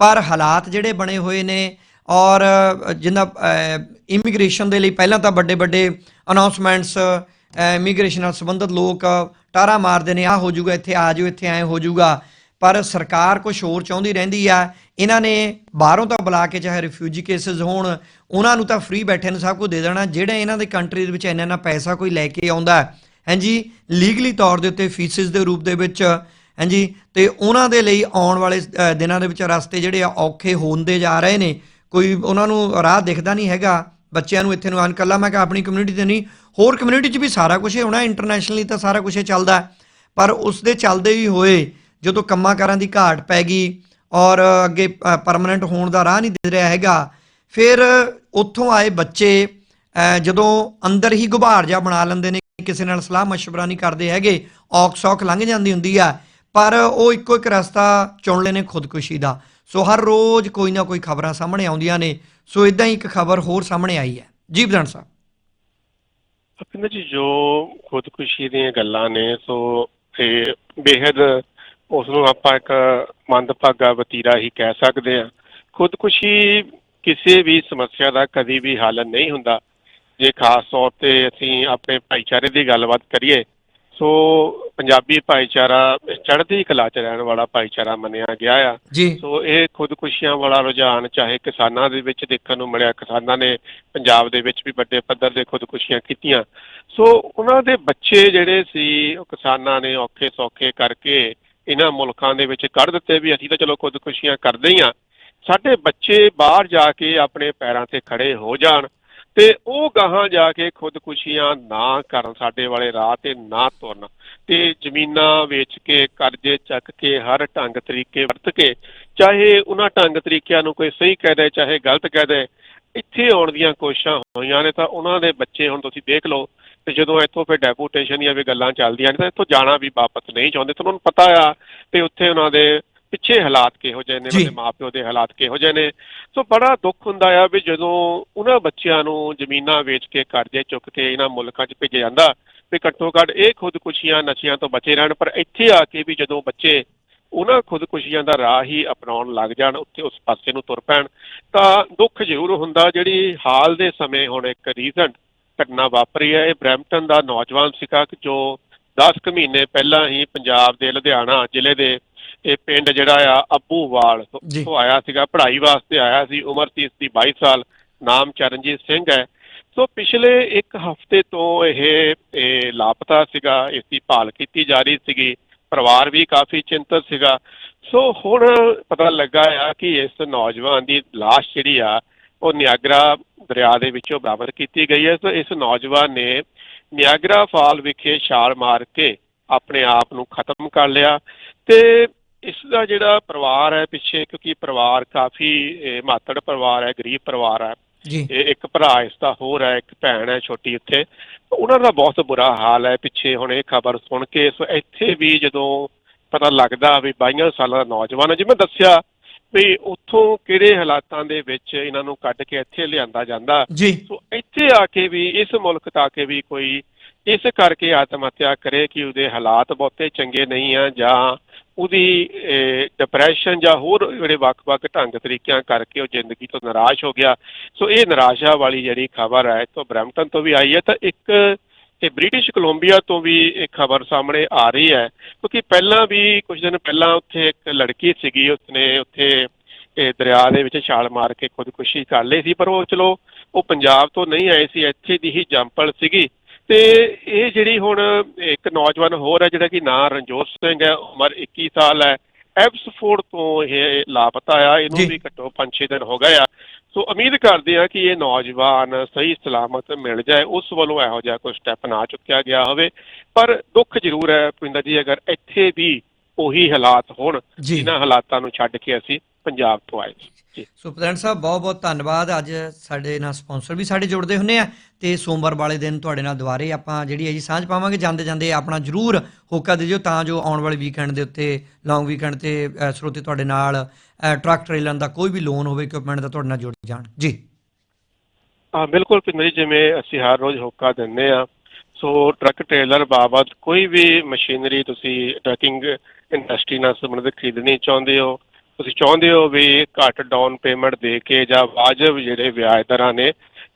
Speaker 2: ਪਰ ਹਾਲਾਤ ਜਿਹੜੇ ਬਣੇ ਹੋਏ ਨੇ ਔਰ ਜਿੰਨਾ ਇਮੀਗ੍ਰੇਸ਼ਨ ਦੇ ਲਈ ਪਹਿਲਾਂ ਤਾਂ ਵੱਡੇ ਵੱਡੇ ਅਨਾਉਂਸਮੈਂਟਸ ਇਮੀਗ੍ਰੇਸ਼ਨ ਨਾਲ ਸੰਬੰਧਿਤ ਲੋਕ ਟਾਰਾ ਮਾਰਦੇ ਨੇ ਆ ਹੋ ਜਾਊਗਾ ਇੱਥੇ ਆ ਜਾਓ, ਇੱਥੇ ਐ ਹੋ ਜਾਊਗਾ ਪਰ ਸਰਕਾਰ ਕੁਝ ਹੋਰ ਚਾਹੁੰਦੀ ਰਹਿੰਦੀ ਆ। ਇਹਨਾਂ ਨੇ ਬਾਹਰੋਂ ਤਾਂ ਬੁਲਾ ਕੇ ਚਾਹੇ ਰਿਫਿਊਜੀ ਕੇਸਸ ਹੋਣ, ਉਹਨਾਂ ਨੂੰ ਤਾਂ ਫ੍ਰੀ ਬੈਠੇ ਨੂੰ ਸਭ ਕੁਝ ਦੇ ਦੇਣਾ। ਜਿਹੜੇ ਇਹਨਾਂ ਦੇ ਕੰਟਰੀ ਦੇ ਵਿੱਚ ਇੰਨਾ ਇੰਨਾ ਪੈਸਾ ਕੋਈ ਲੈ ਕੇ ਆਉਂਦਾ ਹੈ। ਹਾਂਜੀ ਲੀਗਲੀ ਤੌਰ ਦੇ ਉੱਤੇ ਫੀਸਿਸ ਦੇ ਰੂਪ ਦੇ ਵਿੱਚ, ਹਾਂਜੀ, ਤੇ ਉਹਨਾਂ ਦੇ ਲਈ ਆਉਣ ਵਾਲੇ ਦਿਨਾਂ ਦੇ ਵਿੱਚ ਰਸਤੇ ਜਿਹੜੇ ਆ ਔਖੇ ਹੁੰਦੇ ਜਾ ਰਹੇ ਨੇ। ਕੋਈ ਉਹਨਾਂ ਨੂੰ ਰਾਹ ਦਿਖਦਾ ਨਹੀਂ ਹੈਗਾ। ਬੱਚਿਆਂ ਨੂੰ ਇੱਥੇ ਨੂੰ ਆਨ ਕੱਲਾ, ਮੈਂ ਕਿ ਆਪਣੀ ਕਮਿਊਨਿਟੀ ਤੇ ਨਹੀਂ, ਹੋਰ ਕਮਿਊਨਿਟੀ 'ਚ ਵੀ ਸਾਰਾ ਕੁਝ ਹੋਣਾ ਇੰਟਰਨੈਸ਼ਨਲੀ ਤਾਂ ਸਾਰਾ ਕੁਝ ਚੱਲਦਾ ਪਰ ਉਸ ਦੇ ਚੱਲਦੇ ਹੀ ਹੋਏ, ਜਦੋਂ ਕੰਮਾਂ ਕੰਮਾਂਕਾਰਾਂ ਦੀ ਘਾਟ ਪੈ ਗਈ ਔਰ ਅੱਗੇ ਪਰਮਨੈਂਟ ਹੋਣ ਦਾ ਰਾਹ ਨਹੀਂ ਦੇ ਰਿਹਾ ਹੈਗਾ, ਫਿਰ ਉੱਥੋਂ ਆਏ ਬੱਚੇ ਜਦੋਂ ਅੰਦਰ ਹੀ ਗੁਬਾਰ ਜਾ ਬਣਾ ਲੈਂਦੇ ਨੇ, ਕਿਸੇ ਨਾਲ ਸਲਾਹ ਮਸ਼ਵਰਾ ਨਹੀਂ ਕਰਦੇ ਹੈਗੇ ਔਕ ਸੌਕ ਲੰਘ ਜਾਂਦੀ ਹੁੰਦੀ ਆ, ਪਰ ਉਹ ਇੱਕੋ ਇੱਕ ਰਸਤਾ ਚੁਣ ਲੈਨੇ ਖੁਦਕੁਸ਼ੀ ਦਾ। ਸੋ ਹਰ ਰੋਜ਼ ਕੋਈ ਨਾ ਕੋਈ ਖਬਰਾਂ ਸਾਹਮਣੇ ਆਉਂਦੀਆਂ ਨੇ ਸੋ ਇਦਾਂ ਹੀ ਇੱਕ ਖਬਰ ਹੋਰ ਸਾਹਮਣੇ ਆਈ ਹੈ। ਜੀ ਬਦਨ ਸਾਹਿਬ।
Speaker 1: ਅਪਿੰਦਰ ਜੀ, ਜੋ ਖੁਦਕੁਸ਼ੀ ਦੀਆਂ ਗੱਲਾਂ ਨੇ, ਸੋ ਇਹ ਬੇहद ਉਸ ਨੂੰ ਆਪਾਂ ਇੱਕ ਮੰਦਭਾਗਾ ਵਤੀਰਾ ਹੀ ਕਹਿ ਸਕਦੇ ਹਾਂ। ਖੁਦਕੁਸ਼ੀ ਕਿਸੇ ਵੀ ਸਮੱਸਿਆ ਦਾ ਕਦੀ ਵੀ ਹੱਲ ਨਹੀਂ ਹੁੰਦਾ। ਜੇ ਖਾਸ ਤੌਰ ਤੇ ਅਸੀਂ ਆਪਣੇ ਭਾਈਚਾਰੇ ਦੀ ਗੱਲਬਾਤ ਕਰੀਏ ਸੋ ਪੰਜਾਬੀ ਭਾਈਚਾਰਾ ਚੜ੍ਹਦੀ ਕਲਾ 'ਚ ਰਹਿਣ ਵਾਲਾ ਭਾਈਚਾਰਾ ਮੰਨਿਆ ਗਿਆ ਆ।
Speaker 2: ਜੀ।
Speaker 1: ਸੋ ਇਹ ਖੁਦਕੁਸ਼ੀਆਂ ਵਾਲਾ ਰੁਝਾਨ ਚਾਹੇ ਕਿਸਾਨਾਂ ਦੇ ਵਿੱਚ ਦੇਖਣ ਨੂੰ ਮਿਲਿਆ ਕਿਸਾਨਾਂ ਨੇ ਪੰਜਾਬ ਦੇ ਵਿੱਚ ਵੀ ਵੱਡੇ ਪੱਧਰ ਦੇ ਖੁਦਕੁਸ਼ੀਆਂ ਕੀਤੀਆਂ। ਸੋ ਉਹਨਾਂ ਦੇ ਬੱਚੇ ਜਿਹੜੇ ਸੀ ਉਹ ਕਿਸਾਨਾਂ ਨੇ ਔਖੇ ਸੌਖੇ ਕਰਕੇ ਇਹਨਾਂ ਮੁਲਕਾਂ ਦੇ ਵਿੱਚ ਕੱਢ ਦਿੱਤੇ ਵੀ ਅਸੀਂ ਤਾਂ ਚਲੋ ਖੁਦਕੁਸ਼ੀਆਂ ਕਰਦੇ ਹੀ ਆ। ਸਾਡੇ ਬੱਚੇ ਬਾਹਰ ਜਾ ਕੇ ਆਪਣੇ ਪੈਰਾਂ ਤੇ ਖੜੇ ਹੋ ਜਾਣ। ਤੇ ਉਹ ਗਾਹਾਂ ਜਾ ਕੇ ਖੁਦਕੁਸ਼ੀਆਂ ਨਾ ਕਰਨ ਸਾਡੇ ਵਾਲੇ ਰਾਹ ਤੇ ਨਾ ਤੁਰਨ ਤੇ ਜ਼ਮੀਨਾਂ ਵੇਚ ਕੇ, ਕਰਜ਼ੇ ਚੱਕ ਕੇ, ਹਰ ਢੰਗ ਤਰੀਕੇ ਵਰਤ ਕੇ, ਚਾਹੇ ਉਹਨਾਂ ਢੰਗ ਤਰੀਕਿਆਂ ਨੂੰ ਕੋਈ ਸਹੀ ਕਹਿ ਦੇ, ਚਾਹੇ ਗਲਤ ਕਹਿ ਦੇ, ਇੱਥੇ ਆਉਣ ਦੀਆਂ ਕੋਸ਼ਿਸ਼ਾਂ ਹੋਈਆਂ ਨੇ ਤਾਂ ਉਹਨਾਂ ਦੇ ਬੱਚੇ ਹੁਣ ਤੁਸੀਂ ਦੇਖ ਲਓ ਤੇ ਜਦੋਂ ਇੱਥੋਂ ਫਿਰ ਡੈਪੂਟੇਸ਼ਨ ਦੀਆਂ ਵੀ ਗੱਲਾਂ ਚੱਲਦੀਆਂ ਨੇ ਤਾਂ ਇੱਥੋਂ ਜਾਣਾ ਵੀ ਵਾਪਸ ਨਹੀਂ ਚਾਹੁੰਦੇ। ਤਾਂ ਉਹਨਾਂ ਨੂੰ ਪਤਾ ਆ ਤੇ ਉੱਥੇ ਉਹਨਾਂ ਦੇ ਪਿੱਛੇ ਹਾਲਾਤ ਕਿਹੋ ਜਿਹੇ ਨੇ
Speaker 2: ਜੀ।
Speaker 1: ਉਹਨਾਂ ਦੇ ਮਾਪਿਓ ਦੇ ਹਾਲਾਤ ਕਿਹੋ ਜਿਹੇ ਨੇ ਸੋ ਬੜਾ ਦੁੱਖ ਹੁੰਦਾ ਆ ਵੀ ਜਦੋਂ ਉਹਨਾਂ ਬੱਚਿਆਂ ਨੂੰ ਜ਼ਮੀਨਾਂ ਵੇਚ ਕੇ ਕਰਜ਼ੇ ਚੁੱਕ ਕੇ ਇਹਨਾਂ ਮੁਲਕਾਂ 'ਚ ਭੇਜਿਆ ਜਾਂਦਾ ਵੀ ਘੱਟੋ ਘੱਟ ਇਹ ਖੁਦਕੁਸ਼ੀਆਂ ਨਸ਼ਿਆਂ ਤੋਂ ਬਚੇ ਰਹਿਣ ਪਰ ਇੱਥੇ ਆ ਕੇ ਵੀ ਜਦੋਂ ਬੱਚੇ ਉਹਨਾਂ ਖੁਦਕੁਸ਼ੀਆਂ ਦਾ ਰਾਹ ਹੀ ਅਪਣਾਉਣ ਲੱਗ ਜਾਣ ਉੱਥੇ ਉਸ ਪਾਸੇ ਨੂੰ ਤੁਰ ਪੈਣ ਤਾਂ ਦੁੱਖ ਜ਼ਰੂਰ ਹੁੰਦਾ ਜਿਹੜੀ ਹਾਲ ਦੇ ਸਮੇਂ ਹੁਣ ਇੱਕ ਰੀਸੈਂਟ ਘਟਨਾ ਵਾਪਰੀ ਹੈ ਇਹ ਬਰੈਂਪਟਨ ਦਾ ਨੌਜਵਾਨ ਸੀਗਾ ਕਿ ਜੋ 10 ਕੁ ਮਹੀਨੇ ਪਹਿਲਾਂ ਹੀ ਪੰਜਾਬ ਦੇ ਲੁਧਿਆਣਾ ਜ਼ਿਲ੍ਹੇ ਦੇ ਇਹ ਪਿੰਡ ਜਿਹੜਾ ਆ ਅੱਬੂਵਾਲ ਤੋਂ
Speaker 2: ਜੀ।
Speaker 1: ਤੋਂ ਆਇਆ ਸੀਗਾ ਪੜ੍ਹਾਈ ਵਾਸਤੇ ਆਇਆ ਸੀ ਉਮਰ ਸੀ ਇਸ ਦੀ 22 ਸਾਲ ਨਾਮ ਚਰਨਜੀਤ ਸਿੰਘ ਹੈ। ਸੋ ਪਿਛਲੇ ਇੱਕ ਹਫ਼ਤੇ ਤੋਂ ਇਹ ਇਹ ਲਾਪਤਾ ਸੀਗਾ ਇਸ ਦੀ ਭਾਲ ਕੀਤੀ ਜਾ ਰਹੀ ਸੀਗੀ ਪਰਿਵਾਰ ਵੀ ਕਾਫੀ ਚਿੰਤਤ ਸੀਗਾ। ਸੋ ਹੁਣ ਪਤਾ ਲੱਗਾ ਆ ਕਿ ਇਸ ਨੌਜਵਾਨ ਦੀ ਲਾਸ਼ ਜਿਹੜੀ ਆ ਉਹ ਨਿਆਗਰਾ ਦਰਿਆ ਦੇ ਵਿੱਚੋਂ ਬਰਾਮਦ ਕੀਤੀ ਗਈ ਹੈ। ਸੋ ਇਸ ਨੌਜਵਾਨ ਨੇ ਨਿਆਗਰਾ ਫਾਲ ਵਿਖੇ ਛਾਲ ਮਾਰ ਕੇ ਆਪਣੇ ਆਪ ਨੂੰ ਖਤਮ ਕਰ ਲਿਆ ਤੇ ਇਸ ਦਾ ਜਿਹੜਾ ਪਰਿਵਾਰ ਹੈ ਪਿੱਛੇ ਕਿਉਂਕਿ ਪਰਿਵਾਰ ਕਾਫੀ ਮਾਤੜ ਪਰਿਵਾਰ ਹੈ ਗਰੀਬ ਪਰਿਵਾਰ ਹੈ। ਇੱਕ ਭਰਾ ਇਸ ਦਾ ਹੋਰ ਹੈ ਇੱਕ ਭੈਣ ਹੈ ਛੋਟੀ ਉੱਥੇ ਉਹਨਾਂ ਦਾ ਬਹੁਤ ਬੁਰਾ ਹਾਲ ਹੈ ਪਿੱਛੇ ਹੁਣ ਇਹ ਖਬਰ ਸੁਣ ਕੇ ਸੋ ਇੱਥੇ ਵੀ ਜਦੋਂ ਪਤਾ ਲੱਗਦਾ ਵੀ 22 ਸਾਲਾਂ ਦਾ ਨੌਜਵਾਨ ਹੈ ਜਿਵੇਂ ਦੱਸਿਆ ਵੀ ਉੱਥੋਂ ਕਿਹੜੇ ਹਾਲਾਤਾਂ ਦੇ ਵਿੱਚ ਇਹਨਾਂ ਨੂੰ ਕੱਢ ਕੇ ਇੱਥੇ ਲਿਆਂਦਾ ਜਾਂਦਾ। ਸੋ ਇੱਥੇ ਆ ਕੇ ਵੀ ਇਸ ਮੁਲਕ ਤੱਕ ਕੇ ਵੀ ਕੋਈ ਇਸ ਕਰਕੇ ਆਤਮ ਹੱਤਿਆ ਕਰੇ ਕਿ ਉਹਦੇ ਹਾਲਾਤ ਬਹੁਤੇ ਚੰਗੇ ਨਹੀਂ ਆ ਜਾਂ ਉਹਦੀ ਡਿਪਰੈਸ਼ਨ ਜਾਂ ਹੋਰ ਜਿਹੜੇ ਵੱਖ-ਵੱਖ ਢੰਗ ਤਰੀਕਿਆਂ ਕਰਕੇ ਉਹ ਜ਼ਿੰਦਗੀ ਤੋਂ ਨਿਰਾਸ਼ ਹੋ ਗਿਆ। ਸੋ ਇਹ ਨਿਰਾਸ਼ਾ ਵਾਲੀ ਜਿਹੜੀ ਖਬਰ ਹੈ ਤੋਂ ਬਰੈਂਪਟਨ ਤੋਂ ਵੀ ਆਈ ਹੈ। ਤਾਂ ਇੱਕ, ਇਹ ਬ੍ਰਿਟਿਸ਼ ਕੋਲੰਬੀਆ ਤੋਂ ਵੀ ਇੱਕ ਖਬਰ ਸਾਹਮਣੇ ਆ ਰਹੀ ਹੈ। ਕਿਉਂਕਿ ਪਹਿਲਾਂ ਵੀ ਕੁਝ ਦਿਨ ਪਹਿਲਾਂ ਉੱਥੇ ਇੱਕ ਲੜਕੀ ਸੀਗੀ, ਉਸਨੇ ਉੱਥੇ ਇਹ ਦਰਿਆ ਦੇ ਵਿੱਚ ਛਾਲ ਮਾਰ ਕੇ ਖੁਦਕੁਸ਼ੀ ਕਰ ਲਈ ਸੀ। ਪਰ ਉਹ, ਚਲੋ, ਉਹ ਪੰਜਾਬ ਤੋਂ ਨਹੀਂ ਆਏ ਸੀ। ਇੱਥੇ ਦੀ ਹੀ ਜੰਪਲ ਸੀਗੀ। ਤੇ ਇਹ ਜਿਹੜੀ ਹੁਣ ਇੱਕ ਨੌਜਵਾਨ ਹੋਰ ਹੈ ਜਿਹੜਾ ਕਿ ਨਾਂ ਰਣਜੋਤ ਸਿੰਘ ਹੈ ਉਮਰ 21 ਸਾਲ ਹੈ ਐਬਸਫੋਰਡ ਤੋਂ ਇਹ ਲਾਪਤਾ ਆ। ਇਹਨੂੰ ਵੀ ਘੱਟੋ 5-6 ਦਿਨ ਹੋ ਗਏ ਆ। ਸੋ ਉਮੀਦ ਕਰਦੇ ਆ ਕਿ ਇਹ ਨੌਜਵਾਨ ਸਹੀ ਸਲਾਮਤ ਮਿਲ ਜਾਏ ਉਸ ਵੱਲੋਂ ਇਹੋ ਜਿਹਾ ਕੋਈ ਸਟੈਪ ਨਾ ਚੁੱਕਿਆ ਗਿਆ ਹੋਵੇ। ਪਰ ਦੁੱਖ ਜ਼ਰੂਰ ਹੈ ਪਿੰਦਰ ਜੀ ਅਗਰ ਇੱਥੇ ਵੀ ਉਹੀ ਹਾਲਾਤ ਹੋਣ
Speaker 2: ਜੀ।
Speaker 1: ਇਹਨਾਂ ਹਾਲਾਤਾਂ ਨੂੰ ਛੱਡ ਕੇ ਅਸੀਂ ਪੰਜਾਬ ਤੋਂ ਆਏ ਜੀ।
Speaker 2: ਸੋ ਪ੍ਰਧਾਨ ਸਾਹਿਬ ਬਹੁਤ ਬਹੁਤ ਧੰਨਵਾਦ। ਅੱਜ ਸਾਡੇ ਨਾਲ ਸਪਾਂਸਰ ਵੀ ਸਾਡੇ ਜੁੜਦੇ ਹੁੰਨੇ ਆ ਤੇ ਸੋਮਵਾਰ ਵਾਲੇ ਦਿਨ ਤੁਹਾਡੇ ਨਾਲ ਦੁਬਾਰੇ ਆਪਾਂ ਜਿਹੜੀ ਹੈ ਜੀ ਸਾਂਝ ਪਾਵਾਂਗੇ। ਜਾਂਦੇ ਜਾਂਦੇ ਆਪਣਾ ਜਰੂਰ ਹੋਕਾ ਦੇ ਜਿਓ ਤਾਂ ਜੋ ਆਉਣ ਵਾਲੇ ਵੀਕਐਂਡ ਦੇ ਉੱਤੇ ਲੌਂਗ ਵੀਕਐਂਡ ਤੇ ਸਰੋਤੇ ਤੁਹਾਡੇ ਨਾਲ ਟਰੱਕ ਟ੍ਰੇਲਰ ਦਾ ਕੋਈ ਵੀ ਲੋਨ ਹੋਵੇ ਇਕਵਿਪਮੈਂਟ ਦਾ ਤੁਹਾਡੇ ਨਾਲ ਜੁੜ ਜਾਣ। ਜੀ।
Speaker 1: ਹਾਂ ਬਿਲਕੁਲ ਪਿੰਦਰ ਜਿਵੇਂ ਅਸੀਂ ਹਰ ਰੋਜ਼ ਹੋਕਾ ਦਿੰਦੇ ਆ ਸੋ ਟਰੱਕ ਟ੍ਰੇਲਰ ਬਾਬਤ ਕੋਈ ਵੀ ਮਸ਼ੀਨਰੀ ਤੁਸੀਂ ਟਰੱਕਿੰਗ ਇੰਡਸਟਰੀ ਨਾਲ ਸੰਬੰਧਿਤ ਖਰੀਦਣੀ ਚਾਹੁੰਦੇ ਹੋ ਤੁਸੀਂ ਚਾਹੁੰਦੇ ਹੋ ਵੀ ਘੱਟ ਡਾਊਨ ਪੇਮੈਂਟ ਦੇ ਕੇ ਜਾਂ ਵਾਜਬ ਜਿਹੜੇ ਵਿਆਜ ਦਰਾਂ ਨੇ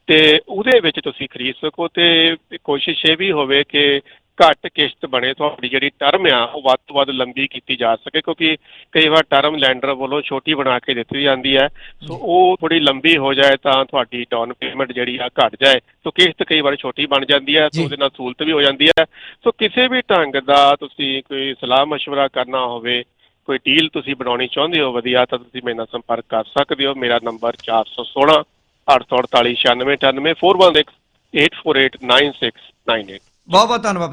Speaker 1: ਤੇ ਉਹਦੇ ਵਿੱਚ ਤੁਸੀਂ ਖਰੀਦ ਸਕੋ ਤੇ ਕੋਸ਼ਿਸ਼ ਇਹ ਵੀ ਹੋਵੇ ਕਿ ਘੱਟ ਕਿਸ਼ਤ ਬਣੇ ਤੁਹਾਡੀ ਜਿਹੜੀ ਟਰਮ ਆ ਉਹ ਵੱਧ ਤੋਂ ਵੱਧ ਲੰਬੀ ਕੀਤੀ ਜਾ ਸਕੇ ਕਿਉਂਕਿ ਕਈ ਵਾਰ ਟਰਮ ਲੈਂਡਰ ਵੱਲੋਂ ਛੋਟੀ ਬਣਾ ਕੇ ਦਿੱਤੀ ਜਾਂਦੀ ਹੈ ਸੋ ਉਹ ਥੋੜੀ ਲੰਬੀ ਹੋ ਜਾਏ ਤਾਂ ਤੁਹਾਡੀ ਡਾਊਨ ਪੇਮੈਂਟ ਜਿਹੜੀ ਆ ਘਟ ਜਾਏ ਸੋ ਕਿਸ਼ਤ ਕਈ ਵਾਰ ਛੋਟੀ ਬਣ ਜਾਂਦੀ ਹੈ। ਸੋ ਉਹਦੇ ਨਾਲ ਸਹੂਲਤ ਵੀ ਹੋ ਜਾਂਦੀ ਹੈ ਸੋ ਕਿਸੇ ਵੀ ਢੰਗ ਦਾ ਤੁਸੀਂ ਕੋਈ ਸਲਾਹ ਮਸ਼ਵਰਾ ਕਰਨਾ ਹੋਵੇ ਕੋਈ ਡੀਲ ਤੁਸੀਂ ਬਣਾਉਣੀ ਚਾਹੁੰਦੇ ਹੋ, ਵਧੀਆ ਤਾਂ ਤੁਸੀਂ ਮੇਰੇ ਨਾਲ ਸੰਪਰਕ ਕਰ ਸਕਦੇ ਹੋ। ਮੇਰਾ ਨੰਬਰ 416 848 9698 416 848 9698
Speaker 2: ਬਹੁਤ ਬਹੁਤ ਧੰਨਵਾਦ।